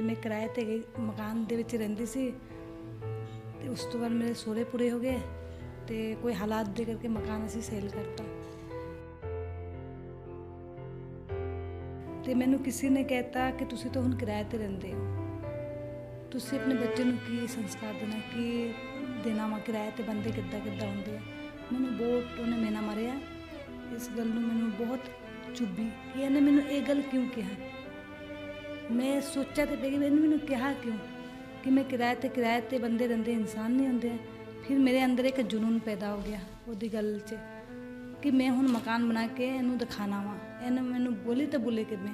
ਤੇ ਮੈਂ ਕਿਰਾਏ ਤੇ ਗਈ, ਮਕਾਨ ਦੇ ਵਿੱਚ ਰਹਿੰਦੀ ਸੀ। ਤੇ ਉਸ ਤੋਂ ਬਾਅਦ ਮੇਰੇ ਸਹੁਰੇ ਪੂਰੇ ਹੋ ਗਏ ਤੇ ਕੋਈ ਹਾਲਾਤ ਦੇ ਕਰਕੇ ਮਕਾਨ ਅਸੀਂ ਸੇਲ ਕਰਤਾ। ਤੇ ਮੈਨੂੰ ਕਿਸੇ ਨੇ ਕਹਿਤਾ ਕਿ ਤੁਸੀਂ ਤਾਂ ਹੁਣ ਕਿਰਾਏ ਤੇ ਰਹਿੰਦੇ ਹੋ। ਤੁਸੀਂ ਆਪਣੇ ਬੱਚੇ ਨੂੰ ਕੀ ਸੰਸਕਾਰ ਦੇਣਾ, ਕੀ ਦੇਣਾ ਵਾ? ਕਿਰਾਏ ਤੇ ਬੰਦੇ ਕਿੱਦਾਂ ਕਿੱਦਾਂ ਹੁੰਦੇ ਆ? ਮੈਨੂੰ ਬਹੁਤ ਉਹਨੇ ਮੇਨਾ ਮਾਰਿਆ। ਇਸ ਗੱਲ ਨੂੰ ਮੈਨੂੰ ਬਹੁਤ ਚੁੱਭੀ। ਕਿ ਇਹਨੇ ਮੈਨੂੰ ਇਹ ਗੱਲ ਕਿਉਂ ਕਿਹਾ? ਮੈਂ ਸੋਚਿਆ ਤੇ ਪਈ ਕਿ ਇਹਨੇ ਮੈਨੂੰ ਕਿਹਾ ਕਿਉਂ? ਕਿ ਮੈਂ ਕਿਰਾਏ ਤੇ ਕਿਰਾਏ ਤੇ ਬੰਦੇ ਰਹਿੰਦੇ ਇਨਸਾਨ ਨਹੀਂ ਹੁੰਦੇ। ਫਿਰ ਮੇਰੇ ਅੰਦਰ ਇੱਕ ਜਨੂਨ ਪੈਦਾ ਹੋ ਗਿਆ ਉਹਦੀ ਗੱਲ 'ਚ ਕਿ ਮੈਂ ਹੁਣ ਮਕਾਨ ਬਣਾ ਕੇ ਇਹਨੂੰ ਦਿਖਾਣਾ ਵਾ। ਇਹਨੇ ਮੈਨੂੰ ਬੋਲੀ ਤਾਂ ਬੋਲੇ ਕਿਵੇਂ?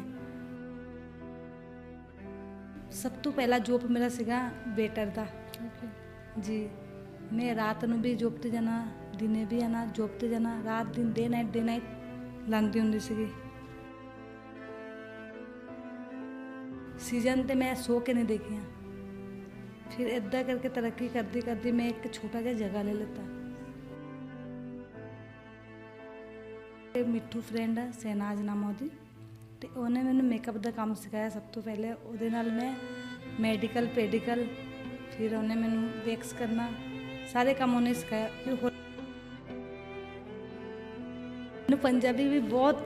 ਸਭ ਤੋਂ ਪਹਿਲਾ ਜੋਬ ਮੇਰਾ ਸੀਗਾ ਵੇਟਰ ਦਾ। ਜੀ ਮੈਂ ਰਾਤ ਨੂੰ ਵੀ ਜੋਬ ਤੇ ਜਾਣਾ ਦਿਨੇ ਵੀ ਆਣਾ ਜੋਬ ਤੇ ਜਾਣਾ। ਰਾਤ ਦਿਨ ਡੇ ਨਾਈਟ ਡੇ ਨਾਈਟ ਲਾਂਦੀ ਹੁੰਦੀ ਸੀਗੀ। ਸੀਜ਼ਨ ਤੇ ਮੈਂ ਸੋ ਕੇ ਨਹੀਂ ਦੇਖੀਆਂ ਫਿਰ ਇਦਾਂ ਕਰਕੇ ਤਰੱਕੀ ਕਰਦੀ ਕਰਦੀ ਮੈਂ ਇੱਕ ਛੋਟਾ ਜਿਹਾ ਜਗ੍ਹਾ ਲੈ ਲਿੱਤਾ। ਇਹ ਮਿੱਠੂ ਫਰੈਂਡ ਆ ਸਹਿਨਾਜ ਨਾਮ ਆ ਉਹਦੀ। ਤੇ ਉਹਨੇ ਮੈਨੂੰ ਮੇਕਅਪ ਦਾ ਕੰਮ ਸਿਖਾਇਆ ਸਭ ਤੋਂ ਪਹਿਲੇ। ਉਹਦੇ ਨਾਲ ਮੈਂ ਮੈਡੀਕਲ ਪੈਡੀਕਲ ਫਿਰ ਉਹਨੇ ਮੈਨੂੰ ਵੈਕਸ ਕਰਨਾ, ਸਾਰੇ ਕੰਮ ਉਹਨੇ ਸਿਖਾਇਆ। ਫਿਰ ਮੈਨੂੰ ਪੰਜਾਬੀ ਵੀ ਬਹੁਤ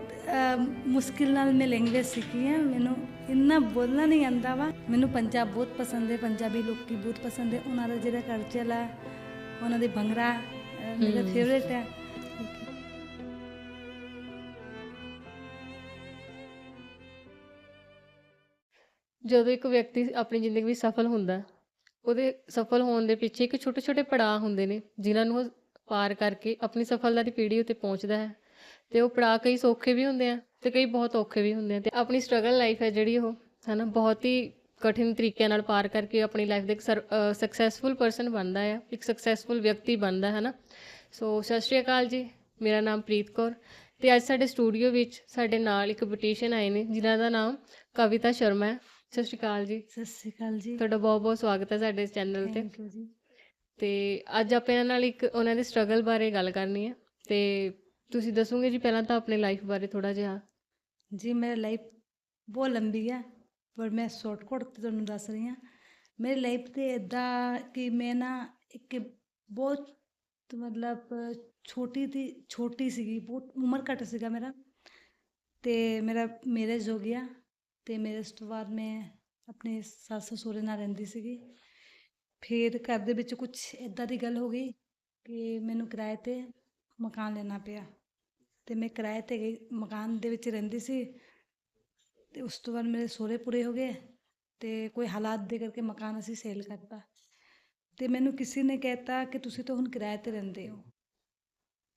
ਮੁਸ਼ਕਿਲ ਨਾਲ ਮੈਂ ਲੈਂਗੁਏਜ ਸਿੱਖੀ ਹੈ ਮੈਨੂੰ ਇੰਨਾ ਬੋਲਣਾ ਨਹੀਂ ਆਂਦਾ ਵਾ। ਮੈਨੂੰ ਪੰਜਾਬ ਬਹੁਤ ਪਸੰਦ ਹੈ ਪੰਜਾਬੀ ਲੋਕੀ ਬਹੁਤ ਪਸੰਦ ਹੈ। ਉਹਨਾਂ ਦਾ ਜਿਹੜਾ ਕਲਚਰ ਹੈ ਉਹਨਾਂ ਦੇ ਭੰਗੜਾ ਅਹ, ਮੇਰਾ। ਫੇਵਰੇਟ ਹੈ ਜਦੋਂ ਇੱਕ ਵਿਅਕਤੀ ਆਪਣੀ ਜ਼ਿੰਦਗੀ ਵਿੱਚ ਸਫਲ ਹੁੰਦਾ ਹੈ, ਉਹਦੇ ਸਫਲ ਹੋਣ ਦੇ ਪਿੱਛੇ ਇੱਕ ਛੋਟੇ ਛੋਟੇ ਪੜਾਅ ਹੁੰਦੇ ਨੇ ਜਿਨ੍ਹਾਂ ਨੂੰ ਉਹ ਪਾਰ ਕਰਕੇ ਆਪਣੀ ਸਫਲਤਾ ਦੀ ਪੀੜ੍ਹੀ ਉੱਤੇ ਪਹੁੰਚਦਾ ਹੈ। ਤੇ ਉਹ ਪੜਾਅ ਕਈ ਸੌਖੇ ਵੀ ਹੁੰਦੇ ਆ। ਤੇ ਕਈ ਬਹੁਤ ਔਖੇ ਵੀ ਹੁੰਦੇ ਆ ਤੇ ਆਪਣੀ ਸਟਰਗਲ ਲਾਈਫ ਹੈ ਜਿਹੜੀ ਉਹ ਹਨਾ ਬਹੁਤ ਹੀ ਕਠਿਨ ਤਰੀਕੇ ਨਾਲ ਪਾਰ ਕਰਕੇ ਆਪਣੀ ਲਾਈਫ ਦੇ ਇੱਕ ਸਕਸੈਸਫੁਲ ਪਰਸਨ ਬਣਦਾ ਹੈ ਇੱਕ ਸਕਸੈਸਫੁਲ ਵਿਅਕਤੀ ਬਣਦਾ ਹੈ ਨਾ ਸੋ ਸਤਿ ਸ਼੍ਰੀ ਅਕਾਲ ਜੀ ਮੇਰਾ ਨਾਮ ਪ੍ਰੀਤ ਕੌਰ ਤੇ ਅੱਜ ਸਾਡੇ ਸਟੂਡੀਓ ਵਿੱਚ ਸਾਡੇ ਨਾਲ ਇੱਕ ਬਟੀਸ਼ਨ ਆਏ ਨੇ ਜਿਨ੍ਹਾਂ ਦਾ ਨਾਮ ਕਵਿਤਾ ਸ਼ਰਮਾ ਹੈ। ਸਤਿ ਸ਼੍ਰੀ ਅਕਾਲ ਜੀ। ਸਤਿ ਸ਼੍ਰੀ ਅਕਾਲ ਜੀ। ਤੁਹਾਡਾ ਬਹੁਤ ਬਹੁਤ ਸਵਾਗਤ ਹੈ ਸਾਡੇ ਚੈਨਲ ਤੇ। ਥੈਂਕ ਯੂ ਜੀ। ਤੇ ਅੱਜ ਆਪਾਂ ਇਹਨਾਂ ਨਾਲ ਇੱਕ ਉਹਨਾਂ ਦੇ ਸਟਰਗਲ ਬਾਰੇ ਗੱਲ ਕਰਨੀ ਹੈ ਤੇ ਤੁਸੀਂ ਦੱਸੋਗੇ ਜੀ ਪਹਿਲਾਂ ਤਾਂ ਆਪਣੀ ਲਾਈਫ ਬਾਰੇ ਥੋੜਾ ਜਿਹਾ। ਜੀ, ਮੇਰੀ ਲਾਈਫ ਬਹੁਤ ਲੰਬੀ ਹੈ ਪਰ ਮੈਂ ਸ਼ਾਰਟਕਟ ਤੇ ਤੁਹਾਨੂੰ ਦੱਸ ਰਹੀ ਹਾਂ। ਮੇਰੀ ਲਾਈਫ ਤੇ ਇਦਾਂ ਕਿ ਮੈਂ ਨਾ ਇੱਕ ਬਹੁਤ ਮਤਲਬ ਛੋਟੀ ਦੀ, ਛੋਟੀ ਸੀਗੀ, ਬਹੁਤ ਉਮਰ ਘੱਟ ਸੀਗਾ ਮੇਰਾ। ਤੇ ਮੇਰਾ ਮੈਰਿਜ ਹੋ ਗਿਆ ਤੇ ਮੈਰਿਜ ਤੋਂ ਬਾਅਦ ਮੈਂ ਆਪਣੇ ਸੱਸ ਸਹੁਰੇ ਨਾਲ ਰਹਿੰਦੀ ਸੀਗੀ। ਫਿਰ ਘਰ ਦੇ ਵਿੱਚ ਕੁਝ ਇਦਾਂ ਦੀ ਗੱਲ ਹੋ ਗਈ ਕਿ ਮੈਨੂੰ ਕਿਰਾਏ ਤੇ ਮਕਾਨ ਲੈਣਾ ਪਿਆ। ਤੇ ਮੈਂ ਕਿਰਾਏ ਤੇ ਗਈ, ਮਕਾਨ ਦੇ ਵਿੱਚ ਰਹਿੰਦੀ ਸੀ। ਤੇ ਉਸ ਤੋਂ ਬਾਅਦ ਮੇਰੇ ਸਹੁਰੇ ਪੂਰੇ ਹੋ ਗਏ ਤੇ ਕੋਈ ਹਾਲਾਤ ਦੇ ਕਰਕੇ ਮਕਾਨ ਅਸੀਂ ਸੇਲ ਕਰਤਾ। ਤੇ ਮੈਨੂੰ ਕਿਸੇ ਨੇ ਕਹਿਤਾ ਕਿ ਤੁਸੀਂ ਤਾਂ ਹੁਣ ਕਿਰਾਏ ਤੇ ਰਹਿੰਦੇ ਹੋ।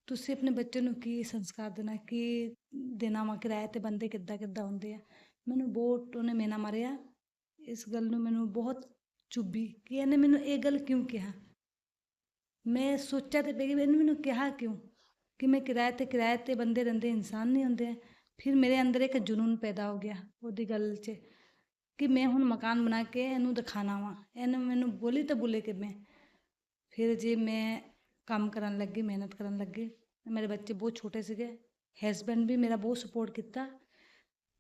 ਤੁਸੀਂ ਆਪਣੇ ਬੱਚੇ ਨੂੰ ਕੀ ਸੰਸਕਾਰ ਦੇਣਾ, ਕੀ ਦੇਣਾ ਵਾ ਕਿਰਾਏ ਤੇ ਬੰਦੇ ਕਿੱਦਾਂ ਕਿੱਦਾਂ ਹੁੰਦੇ ਆ? ਮੈਨੂੰ ਬਹੁਤ ਉਹਨੇ ਮੇਨਾ ਮਾਰਿਆ। ਇਸ ਗੱਲ ਨੂੰ ਮੈਨੂੰ ਬਹੁਤ ਚੁੱਭੀ ਕਿ ਇਹਨੇ ਮੈਨੂੰ ਇਹ ਗੱਲ ਕਿਉਂ ਕਿਹਾ? ਮੈਂ ਸੋਚਿਆ ਤੇ ਪਈ ਕਿ ਇਹਨੇ ਮੈਨੂੰ ਕਿਹਾ ਕਿਉਂ? ਕਿ ਮੈਂ ਕਿਰਾਏ ਤੇ ਕਿਰਾਏ ਤੇ ਬੰਦੇ ਰਹਿੰਦੇ ਇਨਸਾਨ ਨਹੀਂ ਹੁੰਦੇ ਫਿਰ ਮੇਰੇ ਅੰਦਰ ਇੱਕ ਜਨੂਨ ਪੈਦਾ ਹੋ ਗਿਆ ਉਹਦੀ ਗੱਲ 'ਚ ਕਿ ਮੈਂ ਹੁਣ ਮਕਾਨ ਬਣਾ ਕੇ ਇਹਨੂੰ ਦਿਖਾਣਾ ਵਾ ਇਹਨੇ ਮੈਨੂੰ ਬੋਲੀ ਤਾਂ ਬੋਲੇ ਕਿ ਮੈਂ ਫਿਰ ਜੇ ਮੈਂ ਕੰਮ ਕਰਨ ਲੱਗੀ ਮਿਹਨਤ ਕਰਨ ਲੱਗੀ ਮੇਰੇ ਬੱਚੇ ਬਹੁਤ ਛੋਟੇ ਸੀਗੇ ਹਸਬੈਂਡ ਵੀ ਮੇਰਾ ਬਹੁਤ ਸਪੋਰਟ ਕੀਤਾ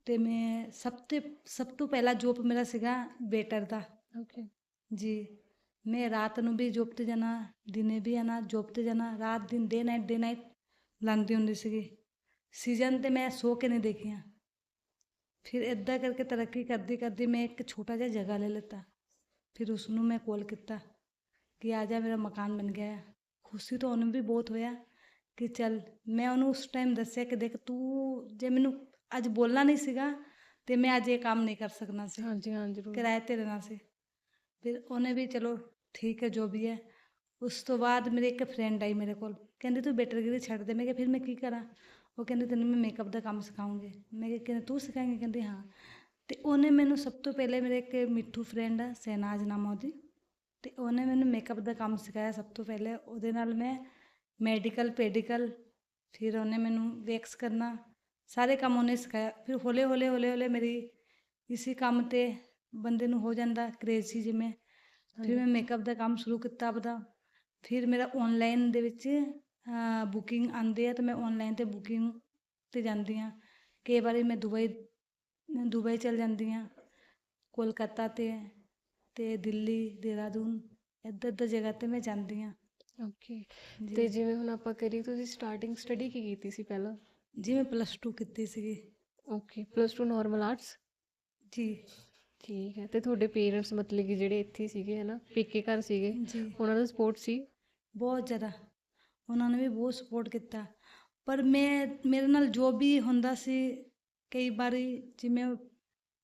ਤੇ ਮੈਂ ਸਭ ਤੇ ਸਭ ਤੋਂ ਪਹਿਲਾ ਜੋਬ ਮੇਰਾ ਸੀਗਾ ਵੇਟਰ ਦਾ ਓਕੇ ਜੀ ਮੈਂ ਰਾਤ ਨੂੰ ਵੀ ਜੋਬ ਤੇ ਜਾਣਾ ਦਿਨੇ ਵੀ ਆਣਾ ਜੋਬ ਤੇ ਜਾਣਾ ਰਾਤ ਦਿਨ ਡੇ ਨਾਈਟ ਡੇ ਨਾਈਟ ਲਾਂਦੀ ਹੁੰਦੀ ਸੀਗੀ। ਸੀਜ਼ਨ ਤੇ ਮੈਂ ਸੋ ਕੇ ਨਹੀਂ ਦੇਖੀਆਂ ਫਿਰ ਇਦਾਂ ਕਰਕੇ ਤਰੱਕੀ ਕਰਦੀ ਕਰਦੀ ਮੈਂ ਇੱਕ ਛੋਟਾ ਜਿਹਾ ਜਗ੍ਹਾ ਲੈ ਲਿੱਤਾ। ਫਿਰ ਉਸ ਨੂੰ ਮੈਂ ਕਾਲ ਕੀਤਾ ਕਿ ਆ ਜਾ ਮੇਰਾ ਮਕਾਨ ਬਣ ਗਿਆ ਹੈ ਖੁਸ਼ੀ ਤਾਂ ਉਹਨੂੰ ਵੀ ਬਹੁਤ ਹੋਇਆ ਕਿ ਚੱਲ ਮੈਂ ਉਹਨੂੰ ਉਸ ਟਾਈਮ ਦੱਸਿਆ ਕਿ ਦੇਖ ਤੂੰ ਜੇ ਮੈਨੂੰ ਅੱਜ ਬੋਲਣਾ ਨਹੀਂ ਸੀਗਾ ਤੇ ਮੈਂ ਅੱਜ ਇਹ ਕੰਮ ਨਹੀਂ ਕਰ ਸਕਣਾ ਸੀ। ਹਾਂਜੀ ਹਾਂ ਜ਼ਰੂਰ ਕਿਰਾਏ ਤੇ ਰਹਿਣਾ ਸੀ। ਫਿਰ ਉਹਨੇ ਵੀ ਚਲੋ ਠੀਕ ਹੈ ਜੋ ਵੀ ਹੈ। ਉਸ ਤੋਂ ਬਾਅਦ ਮੇਰੇ ਇੱਕ ਫਰੈਂਡ ਆਈ ਮੇਰੇ ਕੋਲ। ਕਹਿੰਦੀ ਤੂੰ ਬੈਟਰਗਿਰੀ ਛੱਡ ਦੇ। ਮੈਂ ਕਿਹਾ ਫਿਰ ਮੈਂ ਕੀ ਕਰਾਂ? ਉਹ ਕਹਿੰਦੀ ਤੈਨੂੰ ਮੈਂ ਮੇਕਅਪ ਦਾ ਕੰਮ ਸਿਖਾਉਂਗੀ। ਮੈਂ ਕਿਹਾ ਕਹਿੰਦੇ ਤੂੰ ਸਿਖਾਏਂਗੀ? ਕਹਿੰਦੀ ਹਾਂ। ਤੇ ਉਹਨੇ ਮੈਨੂੰ ਸਭ ਤੋਂ ਪਹਿਲੇ ਮੇਰੇ ਇੱਕ ਮਿੱਠੂ ਫਰੈਂਡ ਹੈ ਸਹਿਨਾਜ ਨਾਮ ਆ ਉਹਦੀ। ਤੇ ਉਹਨੇ ਮੈਨੂੰ ਮੇਕਅਪ ਦਾ ਕੰਮ ਸਿਖਾਇਆ ਸਭ ਤੋਂ ਪਹਿਲੇ। ਉਹਦੇ ਨਾਲ ਮੈਂ ਮੈਡੀਕਲ ਪੈਡੀਕਲ ਫਿਰ ਉਹਨੇ ਮੈਨੂੰ ਵੈਕਸ ਕਰਨਾ ਸਾਰੇ ਕੰਮ ਉਹਨੇ ਸਿਖਾਇਆ। ਫਿਰ ਹੌਲੇ ਹੌਲੇ ਹੌਲੇ ਹੌਲੇ ਮੇਰੀ ਇਸੇ ਕੰਮ ਤੇ ਬੰਦੇ ਨੂੰ ਹੋ ਜਾਂਦਾ ਕਰੇਜ਼ ਸੀ ਜਿਵੇਂ। ਫਿਰ ਮੈਂ ਮੇਕਅਪ ਦਾ ਕੰਮ ਸ਼ੁਰੂ ਕੀਤਾ ਆਪਦਾ। ਫਿਰ ਮੇਰਾ ਆਨਲਾਈਨ ਦੇ ਵਿੱਚ ਬੁਕਿੰਗ ਆਉਂਦੀ ਹੈ ਤਾਂ ਮੈਂ ਆਨਲਾਈਨ ਤੇ ਬੁਕਿੰਗ ਤੇ ਜਾਂਦੀ ਹਾਂ। ਕਈ ਵਾਰੀ ਮੈਂ ਦੁਬਈ ਦੁਬਈ ਚਲ ਜਾਂਦੀ ਹਾਂ ਕੋਲਕਾਤਾ 'ਤੇ ਅਤੇ ਦਿੱਲੀ ਦੇਹਰਾਦੂਨ ਇੱਧਰ ਇੱਧਰ ਜਗ੍ਹਾ 'ਤੇ ਮੈਂ ਜਾਂਦੀ ਹਾਂ। ਓਕੇ ਤੇ ਜਿਵੇਂ ਹੁਣ ਆਪਾਂ ਕਰੀਏ ਤੁਸੀਂ ਸਟਾਰਟਿੰਗ ਸਟੱਡੀ ਕੀ ਕੀਤੀ ਸੀ ਪਹਿਲਾਂ? ਜੀ ਮੈਂ ਪਲੱਸ 2 ਕੀਤੀ ਸੀਗੀ। ਓਕੇ ਪਲੱਸ 2 ਨਾਰਮਲ ਆਰਟਸ ਜੀ। ਠੀਕ ਹੈ ਤੇ ਤੁਹਾਡੇ ਪੇਰੈਂਟਸ ਮਤਲਬ ਕਿ ਜਿਹੜੇ ਇੱਥੇ ਸੀਗੇ ਹਨਾ ਪੇਕੇ ਘਰ ਸੀਗੇ ਉਹਨਾਂ ਦਾ ਸਪੋਰਟ ਸੀ? ਬਹੁਤ ਜ਼ਿਆਦਾ। ਉਹਨਾਂ ਨੇ ਵੀ ਬਹੁਤ ਸਪੋਰਟ ਕੀਤਾ। ਪਰ ਮੈਂ ਮੇਰੇ ਨਾਲ ਜੋ ਵੀ ਹੁੰਦਾ ਸੀ ਕਈ ਵਾਰੀ ਜਿਵੇਂ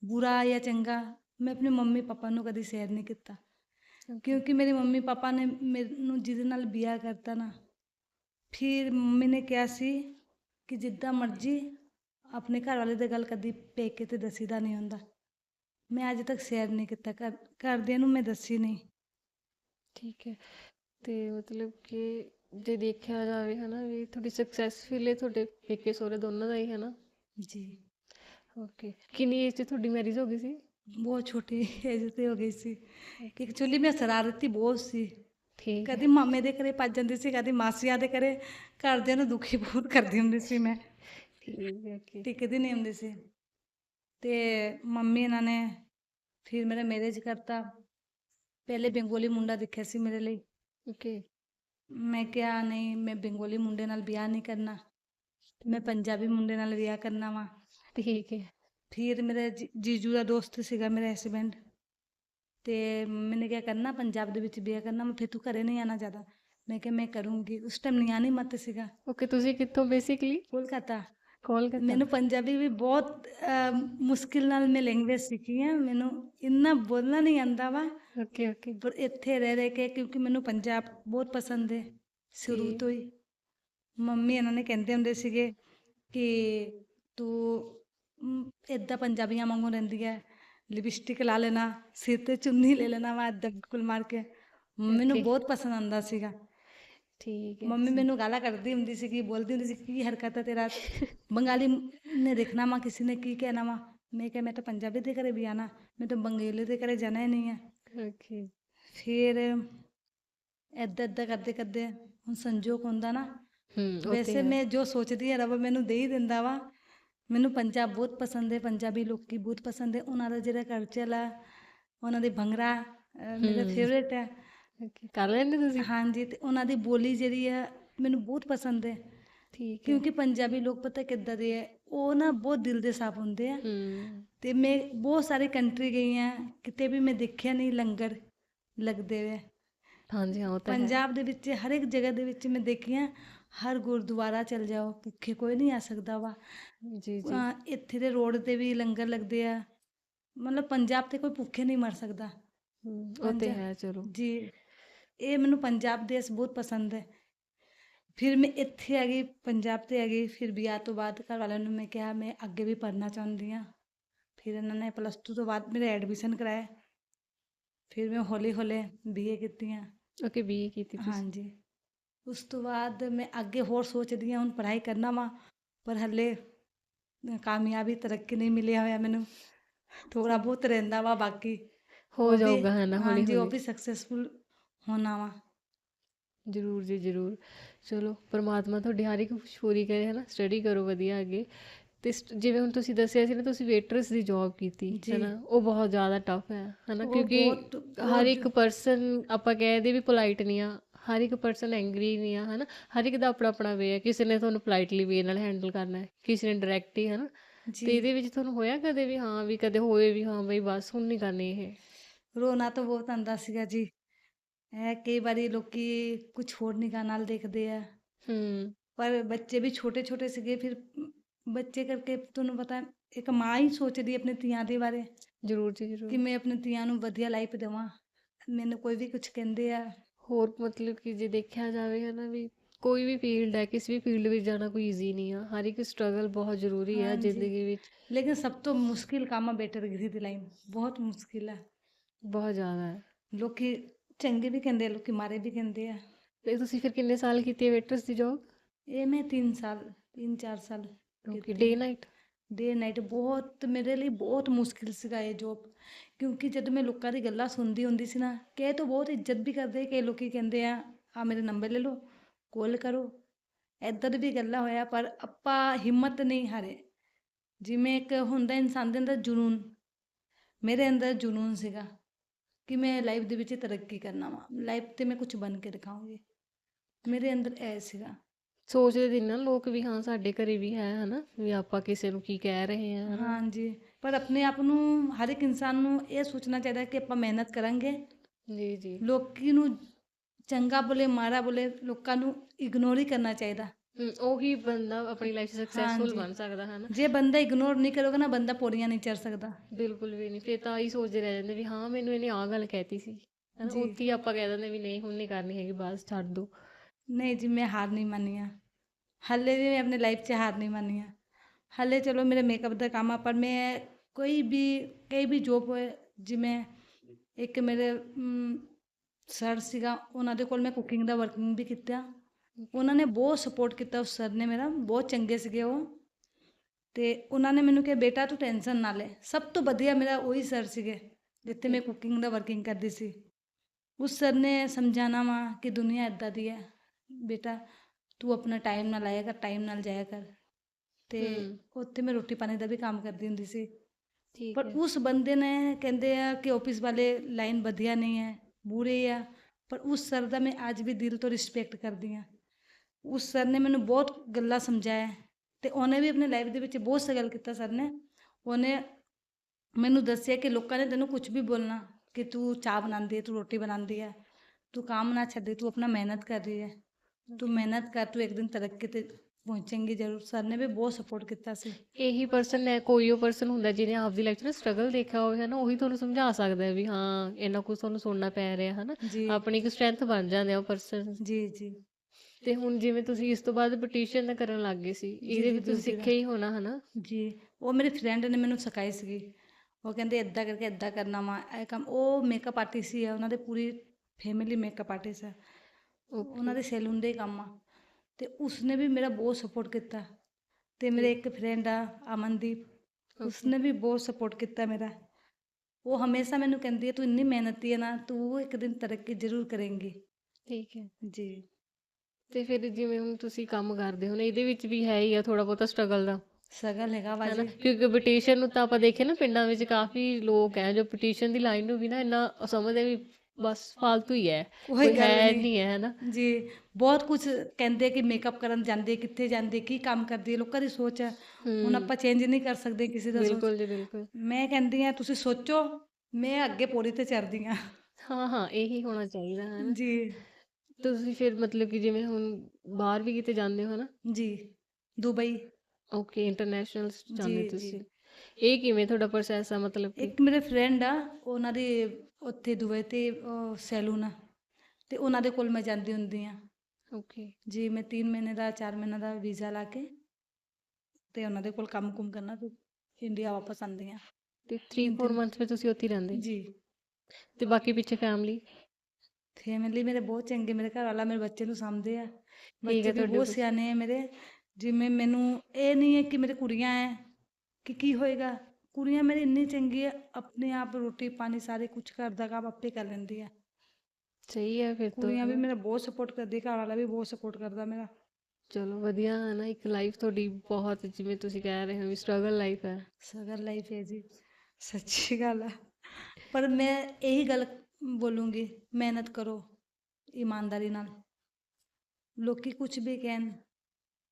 ਬੁਰਾ ਜਾਂ ਚੰਗਾ ਮੈਂ ਆਪਣੇ ਮੰਮੀ ਪਾਪਾ ਨੂੰ ਕਦੀ ਸ਼ੇਅਰ ਨਹੀਂ ਕੀਤਾ। ਕਿਉਂਕਿ ਮੇਰੇ ਮੰਮੀ ਪਾਪਾ ਨੇ ਮੈਨੂੰ ਜਿਹਦੇ ਨਾਲ ਵਿਆਹ ਕਰਤਾ ਨਾ ਫਿਰ ਮੰਮੀ ਨੇ ਕਿਹਾ ਸੀ ਕਿ ਜਿੱਦਾਂ ਮਰਜ਼ੀ ਆਪਣੇ ਘਰ ਵਾਲੇ ਦੀ ਗੱਲ ਕਦੀ ਪੇਕੇ ਤੇ ਦੱਸੀਦਾ ਨਹੀਂ ਹੁੰਦਾ। ਮੈਂ ਅੱਜ ਤੱਕ ਸ਼ੇਅਰ ਨਹੀਂ ਕੀਤਾ ਘਰ ਘਰਦਿਆਂ ਨੂੰ ਮੈਂ ਦੱਸੀ ਨਹੀਂ। ਠੀਕ ਹੈ। ਤੇ ਮਤਲਬ ਕਿ ਜੇ ਦੇਖਿਆ ਜਾਵੇ ਹਨਾ ਵੀ ਤੁਹਾਡੀ ਸਕਸੈਸਫੁਲ ਹੈ ਤੁਹਾਡੇ ਪੇਕੇ ਸਹੁਰੇ ਦੋਨਾਂ ਦਾ ਹੀ ਹਨਾ ਜੀ। ਓਕੇ ਕਿੰਨੀ ਏਜ 'ਚ ਤੁਹਾਡੀ ਮੈਰਿਜ ਹੋ ਗਈ ਸੀ? ਬਹੁਤ ਛੋਟੀ ਏਜ ਤੇ ਹੋ ਗਈ ਸੀ। ਕਿ ਐਕਚੁਅਲੀ ਮੈਂ ਸ਼ਰਾਰਤੀ ਬਹੁਤ ਸੀ। ਠੀਕ ਕਦੀ ਮਾਮੇ ਦੇ ਘਰੇ ਭੱਜ ਜਾਂਦੀ ਸੀ ਕਦੀ ਮਾਸੀਆਂ ਦੇ ਘਰੇ। ਘਰਦਿਆਂ ਨੂੰ ਦੁਖੀ ਬਹੁਤ ਕਰਦੀ ਹੁੰਦੀ ਸੀ ਮੈਂ। ਠੀਕ ਹੈ ਓਕੇ ਟਿਕਦੀ ਨਹੀਂ ਹੁੰਦੀ ਸੀ। ਤੇ ਮੰਮੀ ਇਹਨਾਂ ਨੇ ਫਿਰ ਮੇਰਾ ਮੈਰਿਜ ਕਰਤਾ। ਪਹਿਲੇ ਬੰਗੋਲੀ ਮੁੰਡਾ ਦੇਖਿਆ ਸੀ ਮੇਰੇ ਲਈ। ਓਕੇ ਮੈਂ ਕਿਹਾ ਨਹੀਂ ਮੈਂ ਬੰਗੋਲੀ ਮੁੰਡੇ ਨਾਲ ਵਿਆਹ ਨਹੀਂ ਕਰਨਾ ਮੈਂ ਪੰਜਾਬੀ ਮੁੰਡੇ ਨਾਲ ਵਿਆਹ ਕਰਨਾ ਵਾ। ਠੀਕ ਹੈ। ਫਿਰ ਮੇਰੇ ਜੀ- ਜੀਜੂ ਦਾ ਦੋਸਤ ਸੀਗਾ ਮੇਰਾ ਹਸਬੈਂਡ ਤੇ ਮੈਨੇ ਕਿਹਾ ਕਰਨਾ ਪੰਜਾਬ ਦੇ ਵਿੱਚ ਵਿਆਹ ਕਰਨਾ ਮੈਂ ਫਿਰ ਤੂੰ ਘਰੇ ਨਹੀਂ ਆਣਾ ਜ਼ਿਆਦਾ। ਮੈਂ ਕਿਹਾ ਮੈਂ ਕਰੂੰਗੀ। ਉਸ ਟਾਈਮ ਨਿਆਣੀ ਮਤ ਸੀਗਾ। ਓਕੇ ਤੁਸੀਂ ਕਿੱਥੋਂ ਬੇਸਿਕਲੀ ਕੋਲਕਾਤਾ। ਕੋਲਕਾਤਾ ਮੈਨੂੰ ਪੰਜਾਬੀ ਵੀ ਬਹੁਤ ਮੁਸ਼ਕਿਲ ਨਾਲ ਮੈਂ ਲੈਂਗੁਏਜ ਸਿੱਖੀ ਆ। ਮੈਨੂੰ ਇੰਨਾ ਬੋਲਣਾ ਨਹੀਂ ਆਂਦਾ ਵਾ। ਓਕੇ ਓਕੇ ਪਰ ਇੱਥੇ ਰਹਿ ਰਹਿ ਕੇ ਕਿਉਂਕਿ ਮੈਨੂੰ ਪੰਜਾਬ ਬਹੁਤ ਪਸੰਦ ਹੈ। ਸ਼ੁਰੂ। ਤੋਂ ਹੀ। ਮੰਮੀ ਇਹਨਾਂ ਨੇ ਕਹਿੰਦੇ ਹੁੰਦੇ ਸੀਗੇ ਕਿ ਤੂੰ ਇਦਾਂ ਪੰਜਾਬੀਆਂ ਵਾਂਗੂ ਰਹਿੰਦੀ ਹੈ। ਲਿਪਸਟਿਕ ਲਾ ਲੈਣਾ ਸਿਰ ਤੇ ਚੁੰਨੀ ਲੈ ਲੈਣਾ ਵਾ ਏਦਾਂ ਬਿਲਕੁਲ ਮਾਰ ਕੇ। ਮੈਨੂੰ. ਬਹੁਤ ਪਸੰਦ ਆਂਦਾ ਸੀਗਾ। ਠੀਕ ਹੈ। ਮੰਮੀ ਮੈਨੂੰ ਗਾਲਾਂ ਕੱਢਦੀ ਹੁੰਦੀ ਸੀ ਕਿ ਬੋਲਦੀ ਹੁੰਦੀ ਸੀ ਕੀ ਹਰਕਤ ਹੈ ਤੇਰਾ? ਬੰਗਾਲੀ ਨੇ ਦੇਖਣਾ ਵਾ ਕਿਸੇ ਨੇ ਕੀ ਕਹਿਣਾ ਵਾ। ਮੈਂ ਕਿਹਾ ਮੈਂ ਤਾਂ ਪੰਜਾਬੀ ਦੇ ਘਰੇ ਵੀ ਆਣਾ ਮੈਂ ਤਾਂ ਬੰਗਾਲੀ ਦੇ ਘਰੇ ਜਾਣਾ ਹੀ ਨਹੀਂ ਹੈ ਓਕੇ। ਫਿਰ ਏਦਾਂ ਏਦਾਂ ਕਰਦੇ ਕਰਦੇ ਹੁਣ ਸੰਜੋਗ ਹੁੰਦਾ ਨਾ ਵੈਸੇ। ਮੈਂ ਜੋ ਸੋਚਦੀ ਹਾਂ ਰੱਬ ਮੈਨੂੰ ਦੇ ਹੀ ਦਿੰਦਾ ਵਾ। ਮੈਨੂੰ ਪੰਜਾਬ ਬਹੁਤ ਪਸੰਦ ਹੈ ਪੰਜਾਬੀ ਲੋਕੀ ਬਹੁਤ ਪਸੰਦ ਹੈ। ਉਹਨਾਂ ਦਾ ਜਿਹੜਾ ਕਲਚਰ ਆ ਉਹਨਾਂ ਦੇ ਭੰਗੜਾ ਮੇਰਾ। ਫੇਵਰੇਟ ਹੈ Okay, ਕਰ ਲੈਂਦੇ ਤੁਸੀਂ? ਹਾਂਜੀ ਤੇ ਉਹਨਾਂ ਦੀ ਬੋਲੀ ਜਿਹੜੀ ਹੈ ਮੈਨੂੰ ਬਹੁਤ ਪਸੰਦ ਹੈ। ਠੀਕ ਹੈ। ਕਿਉਂਕਿ ਪੰਜਾਬੀ ਲੋਕ ਪਤਾ ਕਿੱਦਾਂ ਦੇ ਹੈ ਉਹ ਨਾ ਬਹੁਤ ਦਿਲ ਦੇ ਸਾਫ਼ ਹੁੰਦੇ ਆ। ਹੂੰ। ਤੇ ਮੈਂ ਬਹੁਤ ਸਾਰੇ ਕੰਟਰੀ ਗਈ ਹਾਂ ਕਿਤੇ ਵੀ ਮੈਂ ਦੇਖਿਆ ਨਹੀਂ ਲੰਗਰ ਲੱਗਦੇ ਹੋਏ। ਹਾਂਜੀ ਹਾਂ ਉਹ ਤਾਂ ਹੈ। ਪੰਜਾਬ ਦੇ ਵਿੱਚ ਹਰ ਇੱਕ ਜਗ੍ਹਾ ਦੇ ਵਿੱਚ ਮੈਂ ਦੇਖੀਆਂ ਹਰ ਗੁਰਦੁਆਰਾ ਚਲ ਜਾਓ ਭੁੱਖੇ ਕੋਈ ਨਹੀਂ ਆ ਸਕਦਾ ਵਾ। ਜੀ ਜੀ। ਅਹ ਇੱਥੇ ਦੇ ਰੋਡ ਤੇ ਵੀ ਲੰਗਰ ਲੱਗਦੇ ਆ। ਮਤਲਬ ਪੰਜਾਬ ਤੇ ਕੋਈ ਭੁੱਖੇ ਨਹੀਂ ਮਰ ਸਕਦਾ। ਹੂੰ, ਉਹ ਤੇ ਹੈ ਚਲੋ। ਜੀ। ਇਹ ਮੈਨੂੰ ਪੰਜਾਬ ਦੇਸ਼ ਬਹੁਤ ਪਸੰਦ ਹੈ। ਫਿਰ ਮੈਂ ਇੱਥੇ ਆ ਗਈ ਪੰਜਾਬ ਤੇ ਆ ਗਈ ਫਿਰ ਵਿਆਹ ਤੋਂ ਬਾਅਦ ਘਰ ਵਾਲਿਆਂ ਨੂੰ ਮੈਂ ਕਿਹਾ ਮੈਂ ਅੱਗੇ ਵੀ ਪੜ੍ਹਨਾ ਚਾਹੁੰਦੀ ਹਾਂ। ਫਿਰ ਇਹਨਾਂ ਨੇ ਪਲੱਸ 2 ਤੋਂ ਬਾਅਦ ਮੇਰਾ ਐਡਮਿਸ਼ਨ ਕਰਾਇਆ। ਫਿਰ ਮੈਂ ਹੌਲੀ ਹੌਲੀ ਬੀਏ ਕੀਤੀ ਆ ਓਕੇ ਬੀਏ ਕੀਤੀ ਤੁਸੀਂ? ਹਾਂਜੀ। ਉਸ ਤੋਂ ਬਾਅਦ ਮੈਂ ਅੱਗੇ ਹੋਰ ਸੋਚਦੀ ਹਾਂ ਹੁਣ ਪੜ੍ਹਾਈ ਕਰਨਾ ਵਾ ਪਰ ਹੱਲੇ ਕਾਮਯਾਬੀ ਤਰੱਕੀ ਨਹੀਂ ਮਿਲਿਆ ਹੋਇਆ ਮੈਨੂੰ। ਥੋੜਾ ਬਹੁਤ ਰਹਿੰਦਾ ਵਾ ਬਾਕੀ ਹੋ ਜਾਊਗਾ ਹੈ ਨਾ ਹੌਲੀ ਹਾਂਜੀ ਉਹ ਹੌਲੀ। ਵੀ ਸਕਸੈਸਫੁਲ ਹੋਣਾ ਵਾ ਜ਼ਰੂਰ ਜੀ ਜ਼ਰੂਰ। ਚਲੋ ਪ੍ਰਮਾਤਮਾ ਤੁਹਾਡੀ ਹਰ ਇੱਕ ਖੁਸ਼ ਪੂਰੀ ਕਰੇ ਹੈ ਨਾ ਸਟੱਡੀ ਕਰੋ ਵਧੀਆ ਅੱਗੇ। ਤੇ ਸਟ- ਜਿਵੇਂ ਹੁਣ ਤੁਸੀਂ ਦੱਸਿਆ ਸੀ ਨਾ ਤੁਸੀਂ ਵੇਟਰਸ ਦੀ ਜੌਬ ਕੀਤੀ ਜੀ। ਹੈ ਨਾ ਉਹ ਬਹੁਤ ਜ਼ਿਆਦਾ ਟਫ ਹੈ ਹੈ ਨਾ ਉਹ ਕਿਉਂਕਿ ਬਹੁਤ- ਹਰ ਇੱਕ ਪਰਸਨ ਆਪਾਂ ਕਹਿਦੇ ਵੀ ਪੋਲਾਈਟ ਨਹੀਂ ਆ। ਹਰ ਇੱਕ ਪਰਸਨ ਐਂਗਰੀ ਨਹੀਂ ਆ ਹੈ ਨਾ ਹਰ ਇੱਕ ਦਾ ਆਪਣਾ ਆਪਣਾ ਵੇ ਹੈ ਕਿਸੇ ਨੇ ਤੁਹਾਨੂੰ ਪੋਲਾਈਟਲੀ ਵੇ ਨਾਲ ਹੈਂਡਲ ਕਰਨਾ ਹੈ ਕਿਸੇ ਨੇ ਡਾਇਰੈਕਟ ਹੀ ਹੈ ਨਾ ਤੇ ਜੀ ਇਹਦੇ ਵਿੱਚ ਤੁਹਾਨੂੰ ਹੋਇਆ ਕਦੇ ਵੀ ਹਾਂ ਵੀ ਕਦੇ ਹੋਏ ਵੀ ਹਾਂ ਬਈ ਬਸ ਹੁਣ ਨਹੀਂ ਕਰਨੀ ਇਹ? ਰੋਣਾ ਤਾਂ ਬਹੁਤ ਆਂਦਾ ਸੀਗਾ ਜੀ। ਇਹ ਕਈ ਵਾਰੀ ਲੋਕੀ ਕੁਝ ਹੋਰ ਨਿਗਾਹ ਨਾਲ ਦੇਖਦੇ ਆ। ਹੂੰ। ਪਰ ਬੱਚੇ ਵੀ ਛੋਟੇ ਛੋਟੇ ਸੀਗੇ ਫਿਰ ਬੱਚੇ ਕਰਕੇ ਤੁਹਾਨੂੰ ਪਤਾ ਇੱਕ ਮਾਂ ਹੀ ਸੋਚਦੀ ਹੈ ਆਪਣੇ ਧੀਆਂ ਦੇ ਬਾਰੇ ਜ਼ਰੂਰ ਜੀ ਜ਼ਰੂਰ। ਕਿ ਮੈਂ ਆਪਣੇ ਧੀਆਂ ਨੂੰ ਵਧੀਆ ਲਾਈਫ ਦੇਵਾਂ। ਮੈਨੂੰ ਕੋਈ ਵੀ ਕੁਝ ਕਹਿੰਦੇ ਆ। ਹੋਰ ਮਤਲਬ ਕਿ ਜੇ ਦੇਖਿਆ ਜਾਵੇ ਹੈ ਨਾ ਵੀ ਕੋਈ ਵੀ ਫੀਲਡ ਹੈ ਕਿਸੇ ਵੀ ਫੀਲਡ ਵਿੱਚ ਜਾਣਾ ਕੋਈ ਈਜ਼ੀ ਨਹੀਂ ਆ। ਹਰ ਇੱਕ ਸਟਰਗਲ ਬਹੁਤ ਜ਼ਰੂਰੀ ਹੈ ਹਾਂਜੀ। ਜ਼ਿੰਦਗੀ ਵਿੱਚ। ਲੇਕਿਨ ਸਭ ਤੋਂ ਮੁਸ਼ਕਿਲ ਕੰਮ ਆ ਬੇਟਰਗਿਰੀ ਦੀ ਲਾਈਨ ਬਹੁਤ ਮੁਸ਼ਕਿਲ ਹੈ ਬਹੁਤ ਜ਼ਿਆਦਾ। ਹੈ ਲੋਕੀ ਚੰਗੇ ਵੀ ਕਹਿੰਦੇ ਆ ਲੋਕੀ ਮਾਰੇ ਵੀ ਕਹਿੰਦੇ ਆ। ਤੇ ਤੁਸੀਂ ਫਿਰ ਕਿੰਨੇ ਸਾਲ ਕੀਤੀ ਹੈ ਵੇਟਰਸ ਦੀ ਜੌਬ ਇਹ ਮੈਂ 3 ਸਾਲ 3-4 ਸਾਲ okay. Day night day night ਬਹੁਤ ਮੇਰੇ ਲਈ ਬਹੁਤ ਮੁਸ਼ਕਿਲ ਸੀਗਾ ਇਹ ਜੋਬ ਕਿਉਂਕਿ ਜਦ ਮੈਂ ਲੋਕਾਂ ਦੀ ਗੱਲਾਂ ਸੁਣਦੀ ਹੁੰਦੀ ਸੀ ਨਾ ਕਈ ਤਾਂ ਬਹੁਤ ਇੱਜ਼ਤ ਵੀ ਕਰਦੇ ਕਈ ਲੋਕੀ ਕਹਿੰਦੇ ਆ ਆ ਮੇਰੇ ਨੰਬਰ ਲੈ ਲਓ ਕਾਲ ਕਰੋ। ਇੱਧਰ ਵੀ ਗੱਲਾਂ ਹੋਇਆ ਪਰ ਆਪਾਂ ਹਿੰਮਤ ਨਹੀਂ ਹਾਰੇ। ਜਿਵੇਂ ਇੱਕ ਹੁੰਦਾ ਇਨਸਾਨ ਦੇ ਅੰਦਰ ਜਨੂਨ ਮੇਰੇ ਅੰਦਰ ਜਨੂਨ ਸੀਗਾ। ਕਿ ਮੈਂ ਲਾਈਫ ਦੇ ਵਿੱਚ ਤਰੱਕੀ ਕਰਨਾ ਵਾ। ਲਾਈਫ ਤੇ ਮੈਂ ਕੁਝ ਬਣ ਕੇ ਦਿਖਾਉਂਗੀ। ਮੇਰੇ ਅੰਦਰ ਇਹ ਸੀਗਾ। ਸੋਚਦੇ ਦਿਨ ਨਾ ਲੋਕ ਵੀ ਹਾਂ ਸਾਡੇ ਘਰੇ ਵੀ ਹੈ ਹਨਾ ਵੀ ਆਪਾਂ ਕਿਸੇ ਨੂੰ ਕੀ ਕਹਿ ਰਹੇ ਆ ਹਨਾ। ਹਾਂਜੀ। ਪਰ ਆਪਣੇ ਆਪ ਨੂੰ ਹਰ ਇੱਕ ਇਨਸਾਨ ਨੂੰ ਇਹ ਸੋਚਣਾ ਚਾਹੀਦਾ ਕਿ ਆਪਾਂ ਮਿਹਨਤ ਕਰਾਂਗੇ। ਜੀ ਜੀ। ਲੋਕੀ ਨੂੰ ਚੰਗਾ ਬੋਲੇ ਮਾੜਾ ਬੋਲੇ ਲੋਕਾਂ ਨੂੰ ਇਗਨੋਰ ਹੀ ਕਰਨਾ ਚਾਹੀਦਾ। ਹਮ, ਉਹੀ ਬੰਦਾ ਆਪਣੀ ਲਾਈਫ ਸਕਸੈਸਫੁਲ ਹਾਂਜੀ। ਬਣ ਸਕਦਾ ਹੈ ਨਾ ਜੇ ਬੰਦਾ ਇਗਨੋਰ ਨਹੀਂ ਕਰੋਗਾ ਨਾ ਬੰਦਾ ਪੌੜੀਆਂ ਨਹੀਂ ਚੜ ਸਕਦਾ। ਬਿਲਕੁਲ ਵੀ ਨਹੀਂ ਫਿਰ ਤਾਂ ਆਹੀ ਸੋਚਦੇ ਰਹਿ ਜਾਂਦੇ ਵੀ ਹਾਂ ਮੈਨੂੰ ਇਹਨੇ ਆਹ ਗੱਲ ਕਹਿਤੀ ਸੀ। ਹਨਾ ਜੀ। ਉੱਥੇ ਹੀ ਆਪਾਂ ਕਹਿ ਦਿੰਦੇ ਵੀ ਨਹੀਂ ਹੁਣ ਨਹੀਂ ਕਰਨੀ ਹੈਗੀ ਬਸ ਛੱਡ ਦੋ। ਨਹੀਂ ਜੀ ਮੈਂ ਹਾਰ ਨਹੀਂ ਮੰਨੀ ਆ। ਹਾਲੇ ਵੀ ਮੈਂ ਆਪਣੀ ਲਾਈਫ 'ਚ ਹਾਰ ਨਹੀਂ ਮੰਨੀ ਆ। ਹਾਲੇ ਚਲੋ ਮੇਰੇ ਮੇਕਅਪ ਦਾ ਕੰਮ ਆ ਪਰ ਮੈਂ ਕੋਈ ਵੀ ਕਈ ਵੀ ਜੋਬ ਹੋਏ ਜਿਵੇਂ ਇੱਕ ਮੇਰੇ ਸਰ ਸੀਗਾ ਉਹਨਾਂ ਦੇ ਕੋਲ ਮੈਂ ਕੁਕਿੰਗ ਦਾ ਵਰਕਿੰਗ ਵੀ ਕੀਤਾ। ਉਹਨਾਂ ਨੇ ਬਹੁਤ ਸਪੋਰਟ ਕੀਤਾ ਉਸ ਸਰ ਨੇ ਮੇਰਾ ਬਹੁਤ ਚੰਗੇ ਸੀਗੇ ਉਹ। ਤੇ ਉਹਨਾਂ ਨੇ ਮੈਨੂੰ ਕਿਹਾ ਬੇਟਾ ਤੂੰ ਟੈਨਸ਼ਨ ਨਾ ਲੈ। ਸਭ ਤੋਂ ਵਧੀਆ ਮੇਰਾ ਉਹੀ ਸਰ ਸੀਗੇ ਜਿੱਥੇ ਮੈਂ ਕੁਕਿੰਗ ਦਾ ਵਰਕਿੰਗ ਕਰਦੀ ਸੀ। ਉਸ ਸਰ ਨੇ ਸਮਝਾਣਾ ਵਾ ਕਿ ਦੁਨੀਆ ਇਦਾਂ ਦੀ ਹੈ। ਬੇਟਾ ਤੂੰ ਆਪਣਾ ਟਾਈਮ ਨਾਲ ਆਇਆ ਕਰ ਟਾਈਮ ਨਾਲ ਜਾਇਆ ਕਰ। ਤੇ। ਉੱਥੇ ਮੈਂ ਰੋਟੀ ਪਾਣੀ ਦਾ ਵੀ ਕੰਮ ਕਰਦੀ ਹੁੰਦੀ ਸੀ। ਠੀਕ ਪਰ ਉਸ ਬੰਦੇ ਨੇ ਕਹਿੰਦੇ ਆ ਕਿ ਆਫਿਸ ਵਾਲੇ ਲਾਈਨ ਵਧੀਆ ਨਹੀਂ ਹੈ ਬੁਰੇ ਆ। ਪਰ ਉਸ ਸਰ ਦਾ ਮੈਂ ਅੱਜ ਵੀ ਦਿਲ ਤੋਂ ਰਿਸਪੈਕਟ ਕਰਦੀ ਆ ਉਸ ਸਰ ਨੇ ਮੈਨੂੰ ਬਹੁਤ ਗੱਲਾਂ ਸਮਝਾਇਆ ਤੇ ਉਹਨੇ ਵੀ ਆਪਣੀ ਲਾਈਫ ਦੇ ਵਿੱਚ ਬਹੁਤ ਸਟਰਗਲ ਕੀਤਾ ਸਰ ਨੇ। ਉਹਨੇ ਮੈਨੂੰ ਦੱਸਿਆ ਕਿ ਲੋਕਾਂ ਨੇ ਤੈਨੂੰ ਕੁਝ ਵੀ ਬੋਲਣਾ ਕਿ ਤੂੰ ਚਾਹ ਬਣਾਉਂਦੀ ਹੈ ਤੂੰ ਰੋਟੀ ਬਣਾਉਂਦੀ ਹੈ ਤੂੰ ਕੰਮ ਨਾ ਛੱਡੇ ਤੂੰ ਆਪਣਾ ਮਿਹਨਤ ਕਰ ਰਹੀ ਹੈ। ਤੂੰ ਮਿਹਨਤ ਕਰ ਤੂੰ ਇੱਕ ਦਿਨ ਤਰੱਕੀ ਤੇ ਪਹੁੰਚੇਂਗੀ ਜ਼ਰੂਰ। ਸਰ ਨੇ ਵੀ ਬਹੁਤ ਸਪੋਰਟ ਕੀਤਾ ਸੀ। ਇਹੀ ਪਰਸਨ ਹੈ ਕੋਈ ਉਹ ਪਰਸਨ ਹੁੰਦਾ ਜਿਹਨੇ ਆਪਦੀ ਲਾਈਫ 'ਚ ਸਟਰਗਲ ਦੇਖਿਆ ਹੋਵੇ ਹੈ ਨਾ ਉਹੀ ਤੁਹਾਨੂੰ ਸਮਝਾ ਸਕਦਾ ਹੈ ਵੀ ਹਾਂ ਇੰਨਾ ਕੁਝ ਤੁਹਾਨੂੰ ਸੁਣਨਾ ਪੈ ਰਿਹਾ ਹੈ ਨਾ ਆਪਣੀ ਇੱਕ ਸਟਰੈਂਥ ਬਣ ਜਾਂਦੇ ਆ ਉਹ ਪਰਸਨ ਜੀ ਜੀ। ਤੇ ਹੁਣ ਜਿਵੇਂ ਤੁਸੀਂ ਇਸ ਤੋਂ ਬਾਅਦ ਪਟੀਸ਼ਨ ਕਰਨ ਲੱਗ ਗਏ ਸੀ ਇਹਦੇ ਵਿੱਚ ਤੁਸੀਂ। ਸਿੱਖਿਆ ਹੀ ਹੋਣਾ ਹਨਾ? ਜੀ ਉਹ ਮੇਰੇ ਫਰੈਂਡ ਨੇ ਮੈਨੂੰ ਸਿਖਾਈ ਸੀਗੀ। ਉਹ ਕਹਿੰਦੇ ਇਦਾਂ ਕਰਕੇ ਇਦਾਂ ਕਰਨਾ ਵਾ। ਇਹ ਕੰਮ ਉਹ ਮੇਕਅਪ ਆਰਟਿਸਟ ਹੀ ਆ ਉਹਨਾਂ ਦੇ ਪੂਰੀ ਫੈਮਿਲੀ ਮੇਕਅਪ ਆਰਟਿਸਟ ਆ। ਉਹਨਾਂ ਦੇ ਸੈਲੂਨ ਦੇ ਕੰਮ ਆ। ਤੇ ਉਸਨੇ ਵੀ ਮੇਰਾ ਬਹੁਤ ਸਪੋਰਟ ਕੀਤਾ। ਤੇ ਮੇਰੇ ਇੱਕ ਫਰੈਂਡ ਆ ਅਮਨਦੀਪ ਉਸਨੇ ਵੀ ਬਹੁਤ ਸਪੋਰਟ ਕੀਤਾ ਮੇਰਾ। ਉਹ ਹਮੇਸ਼ਾ ਮੈਨੂੰ ਕਹਿੰਦੀ ਹੈ ਤੂੰ ਇੰਨੀ ਮਿਹਨਤੀ ਹੈ ਨਾ ਤੂੰ ਇੱਕ ਦਿਨ ਤਰੱਕੀ ਜ਼ਰੂਰ ਕਰੇਂਗੀ। ਠੀਕ ਹੈ। ਜੀ। ਤੇ ਫਿਰ ਜਿਵੇਂ ਹੁਣ ਤੁਸੀਂ ਕੰਮ ਕਰਦੇ ਹੋ ਨਾ ਇਹਦੇ ਵਿੱਚ ਵੀ ਹੈ ਹੀ ਆ ਥੋੜਾ ਬਹੁਤਾ ਸਟਰਗਲ ਦਾ। ਸਗਲ ਹੈਗਾ ਵਾ ਹੈਨਾ? ਜੀ। ਕਿਉਂਕਿ ਪਟੀਸ਼ਨ ਨੂੰ ਤਾਂ ਆਪਾਂ ਦੇਖੇ ਨਾ ਪਿੰਡਾਂ ਵਿੱਚ ਕਾਫੀ ਲੋਕ ਹੈ ਜੋ ਪਟੀਸ਼ਨ ਦੀ ਲਾਈਨ ਨੂੰ ਵੀ ਨਾ ਇੰਨਾ ਸਮਝਦੇ ਵੀ ਬਸ ਫालतू ਹੀ ਹੈ। ਉਹੀ ਕੋਈ ਗੱਲ ਹੈ ਨਹੀਂ। ਨਹੀਂ ਹੈ ਹਨਾ? ਜੀ ਬਹੁਤ ਕੁਝ ਕਹਿੰਦੇ ਕਿ ਮੇਕਅਪ ਕਰਨ ਜਾਂਦੇ ਕਿੱਥੇ ਜਾਂਦੇ ਕੀ ਕੰਮ ਕਰਦੀ ਲੋਕਾਂ ਦੀ ਸੋਚ ਹੈ। ਹੁਣ ਆਪਾਂ ਚੇਂਜ ਨਹੀਂ ਕਰ ਸਕਦੇ ਕਿਸੇ ਦਾ ਸੋਚ। ਬਿਲਕੁਲ ਜੀ ਬਿਲਕੁਲ। ਮੈਂ ਕਹਿੰਦੀ ਆ ਤੁਸੀਂ ਸੋਚੋ ਮੈਂ ਅੱਗੇ ਪੌੜੀ ਤੇ ਚੜਦੀ ਆ ਹਾਂ ਹਾਂ ਇਹੀ ਹੋਣਾ ਚਾਹੀਦਾ ਹੈ ਨਾ ਜੀ। ਤੁਸੀਂ ਫਿਰ ਮਤਲਬ ਕਿ ਜਿਵੇਂ ਹੁਣ ਬਾਹਰ ਵੀ ਕਿਤੇ ਜਾਂਦੇ ਹੋ ਨਾ? ਜੀ ਦੁਬਈ। ਓਕੇ ਇੰਟਰਨੈਸ਼ਨਲ ਜਾਂਦੇ ਜੀ, ਜੀ। ਤੁਸੀਂ। ਇਹ ਕਿਵੇਂ ਤੁਹਾਡਾ ਪ੍ਰੋਸੈਸ ਆ ਮਤਲਬ ਕਿ? ਇੱਕ ਮੇਰੇ ਫਰੈਂਡ ਆ ਉਹਨਾਂ ਦੇ ਉੱਥੇ ਦੁਬਈ ਤੇ ਸੈਲੂਨ ਆ। ਤੇ ਉਹਨਾਂ ਦੇ ਕੋਲ ਮੈਂ ਜਾਂਦੀ ਹੁੰਦੀ ਆ। ਓਕੇ ਜੀ ਮੈਂ 3 ਮਹੀਨੇ ਦਾ 4 ਮਹੀਨੇ ਦਾ ਵੀਜ਼ਾ ਲਾ ਕੇ ਤੇ ਉਹਨਾਂ ਦੇ ਕੋਲ ਕੰਮ ਕੁਮ ਕਰਨਾ ਤੇ ਇੰਡੀਆ ਵਾਪਸ ਆਉਂਦੀ ਆ। ਤੇ 3-4 ਮੰਥਸ ਵਿੱਚ ਤੁਸੀਂ ਉੱਥੇ ਹੀ ਰਹਿੰਦੇ? ਜੀ। ਤੇ ਬਾਕੀ ਪਿੱਛੇ ਫੈਮਿਲੀ ਫੈਮਿਲੀ ਮੇਰੇ ਬਹੁਤ ਚੰਗੇ ਮੇਰੇ ਘਰ ਵਾਲਾ ਮੇਰੇ ਬੱਚੇ ਨੂੰ ਸਾਂਭਦੇ ਆ। ਹੈ ਬੱਚੇ ਵੀ ਬਹੁਤ। ਸਿਆਣੇ ਆ ਮੇਰੇ। ਜਿਵੇਂ ਮੈਨੂੰ ਇਹ ਨਹੀਂ ਹੈ ਕਿ ਮੇਰੇ ਕੁੜੀਆਂ ਐ ਕਿ ਕੀ ਹੋਏਗਾ? ਕੁੜੀਆਂ ਮੇਰੀ ਇੰਨੀ ਚੰਗੀ ਆ ਆਪਣੇ ਆਪ ਰੋਟੀ ਪਾਣੀ ਸਾਰੇ ਕੁਝ ਘਰ ਦਾ ਕੰਮ ਆਪੇ ਕਰ ਲੈਂਦੀ ਆ। ਸਹੀ ਹੈ ਫਿਰ ਤਾਂ। ਕੁੜੀਆਂ ਵੀ। ਮੇਰਾ ਬਹੁਤ ਸਪੋਰਟ ਕਰਦੀ ਘਰ ਵਾਲਾ ਵੀ ਬਹੁਤ ਸਪੋਰਟ ਕਰਦਾ ਮੇਰਾ। ਚਲੋ ਵਧੀਆ ਹੈ ਨਾ ਇੱਕ ਲਾਈਫ ਤੁਹਾਡੀ ਬਹੁਤ ਜਿਵੇਂ ਤੁਸੀਂ ਕਹਿ ਰਹੇ ਹੋ ਵੀ ਸਟਰਗਲ ਲਾਈਫ ਹੈ। ਸਗਰ ਲਾਈਫ ਹੈ ਜੀ ਸੱਚੀ ਗੱਲ ਆ। ਪਰ ਮੈਂ ਇਹੀ ਗੱਲ ਬੋਲੂੰਗੀ ਮਿਹਨਤ ਕਰੋ ਇਮਾਨਦਾਰੀ ਨਾਲ। ਲੋਕੀ ਕੁਝ ਵੀ ਕਹਿਣ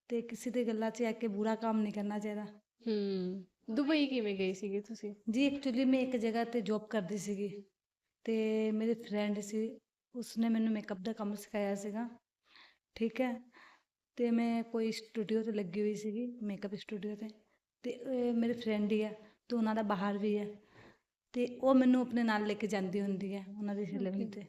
ਤੇ ਕਿਸੇ ਦੇ ਗੱਲਾਂ 'ਚ ਆ ਕੇ ਬੁਰਾ ਕੰਮ ਨਹੀਂ ਕਰਨਾ ਚਾਹੀਦਾ। ਹੂੰ ਦੁਬਈ ਕਿਵੇਂ ਗਏ ਸੀਗੇ ਤੁਸੀਂ? ਜੀ ਐਕਚੁਅਲੀ ਮੈਂ ਇੱਕ ਜਗ੍ਹਾ ਤੇ ਜੌਬ ਕਰਦੀ ਸੀਗੀ ਤੇ ਮੇਰੇ ਫਰੈਂਡ ਸੀ ਉਸਨੇ ਮੈਨੂੰ ਮੇਕਅਪ ਦਾ ਕੰਮ ਸਿਖਾਇਆ ਸੀਗਾ ਠੀਕ ਹੈ? ਤੇ ਮੈਂ ਕੋਈ ਸਟੂਡੀਓ ਤੇ ਲੱਗੀ ਹੋਈ ਸੀਗੀ ਮੇਕਅਪ ਸਟੂਡੀਓ ਤੇ। ਤੇ ਅਹ, ਮੇਰੇ ਫਰੈਂਡ ਹੀ ਆ ਤੇ ਉਹਨਾਂ ਦਾ ਬਾਹਰ ਵੀ ਹੈ ਤੇ ਉਹ ਮੈਨੂੰ ਆਪਣੇ ਨਾਲ ਲੈ ਕੇ ਜਾਂਦੀ ਹੁੰਦੀ ਹੈ ਉਹਨਾਂ ਦੀ Okay. ਤੇ।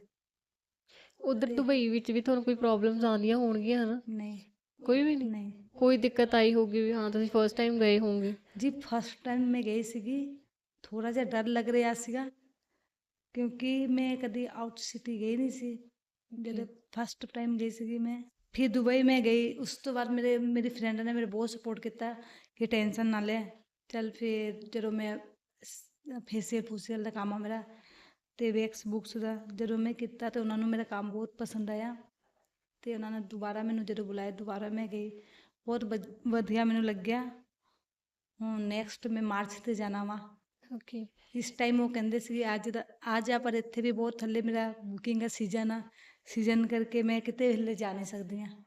ਉਧਰ ਦੁਬਈ ਵਿੱਚ ਵੀ ਤੁਹਾਨੂੰ ਕੋਈ ਪ੍ਰੋਬਲਮਸ ਆਉਂਦੀਆਂ ਹੋਣਗੀਆਂ ਹਨਾ? ਨਹੀਂ। ਕੋਈ ਵੀ ਨਹੀਂ? ਨਹੀਂ। ਕੋਈ ਦਿੱਕਤ ਆਈ ਹੋਗੀ ਵੀ ਹਾਂ ਤੁਸੀਂ ਫਰਸਟ ਟਾਈਮ ਗਏ ਹੋਵੋਗੇ ਜੀ ਫਸਟ ਟਾਈਮ ਮੈਂ ਗਈ ਸੀਗੀ ਥੋੜਾ ਜਿਹਾ ਡਰ ਲੱਗ ਰਿਹਾ ਸੀਗਾ ਕਿਉਂਕਿ ਮੈਂ ਕਦੀ ਆਊਟ ਸਿਟੀ ਗਈ ਨਹੀਂ ਸੀ। ਜਦੋਂ ਫਸਟ ਟਾਈਮ ਗਈ ਸੀਗੀ ਮੈਂ ਫਿਰ ਦੁਬਈ ਮੈਂ ਗਈ। ਉਸ ਤੋਂ ਬਾਅਦ ਮੇਰੇ ਮੇਰੀ ਫਰੈਂਡ ਨੇ ਮੇਰੇ ਬਹੁਤ ਸਪੋਰਟ ਕੀਤਾ ਕਿ ਟੈਨਸ਼ਨ ਨਾ ਲੈ। ਚੱਲ ਫਿਰ ਜਦੋਂ ਮੈਂ ਫੇਸੀਅਲ ਫੂਸੀਅਲ ਦਾ ਕੰਮ ਆ ਮੇਰਾ ਤੇ ਵੈਕਸ ਬੁਕਸ ਦਾ। ਜਦੋਂ ਮੈਂ ਕੀਤਾ ਤੇ ਉਹਨਾਂ ਨੂੰ ਮੇਰਾ ਕੰਮ ਬਹੁਤ ਪਸੰਦ ਆਇਆ ਤੇ ਉਹਨਾਂ ਨੇ ਦੁਬਾਰਾ ਮੈਨੂੰ ਜਦੋਂ ਬੁਲਾਇਆ ਦੁਬਾਰਾ ਮੈਂ ਗਈ। ਬਹੁਤ ਵਧ- ਵਧੀਆ ਮੈਨੂੰ ਲੱਗਿਆ। ਹੁਣ ਨੈਕਸਟ ਮੈਂ ਮਾਰਚ ਤੇ ਜਾਣਾ ਵਾ। ਓਕੇ ਇਸ ਟਾਈਮ ਉਹ ਕਹਿੰਦੇ ਸੀ ਅੱਜ ਦਾ ਆ ਜਾ ਪਰ ਇੱਥੇ ਵੀ ਬਹੁਤ ਥੱਲੇ ਮੇਰਾ ਬੁਕਿੰਗ ਦਾ ਸੀਜ਼ਨ ਆ। ਸੀਜ਼ਨ ਕਰਕੇ ਮੈਂ ਕਿਤੇ ਹਲੇ ਜਾ ਨਹੀਂ ਸਕਦੀ ਹਾਂ।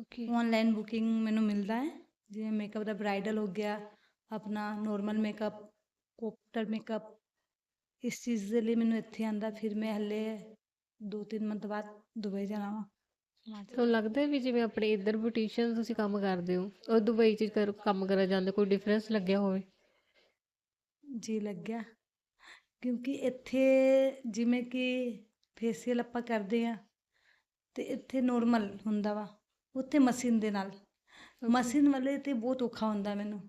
ਓਕੇ ਆਨਲਾਈਨ ਬੁਕਿੰਗ ਮੈਨੂੰ ਮਿਲਦਾ ਹੈ। ਜਿਵੇਂ ਮੇਕਅਪ ਦਾ ਬ੍ਰਾਈਡਲ ਹੋ ਗਿਆ ਆਪਣਾ ਨਾਰਮਲ ਮੇਕਅਪ ਕੋਪਟਰ ਮੇਕਅਪ। ਇਸ ਚੀਜ਼ ਦੇ ਲਈ ਮੈਨੂੰ ਇੱਥੇ ਆਂਦਾ ਫਿਰ ਮੈਂ ਹਲੇ 2-3 ਮੰਥ ਬਾਅਦ ਦੁਬਈ ਜਾਣਾ ਵਾ। ਤੁਹਾਨੂੰ ਲੱਗਦਾ ਹੈ ਵੀ ਜਿਵੇਂ ਆਪਣੇ ਇੱਧਰ ਬੁਟੀਸ਼ੀਅਨ ਤੁਸੀਂ ਕੰਮ ਕਰਦੇ ਹੋ ਉਹ ਦੁਬਈ 'ਚ ਕਰ ਕੰਮ ਕਰਾ ਜਾਂਦੇ ਕੋਈ ਡਿਫਰੈਂਸ ਲੱਗਿਆ ਹੋਵੇ? ਜੀ ਲੱਗਿਆ। ਕਿਉਂਕਿ ਇੱਥੇ ਜਿਵੇਂ ਕਿ ਫੇਸ਼ੀਅਲ ਆਪਾਂ ਕਰਦੇ ਆ ਤੇ ਇੱਥੇ ਨੋਰਮਲ ਹੁੰਦਾ ਵਾ ਉੱਥੇ ਮਸ਼ੀਨ ਦੇ ਨਾਲ। ਮਸ਼ੀਨ ਵਾਲੇ ਤੇ ਬਹੁਤ ਔਖਾ ਹੁੰਦਾ ਮੈਨੂੰ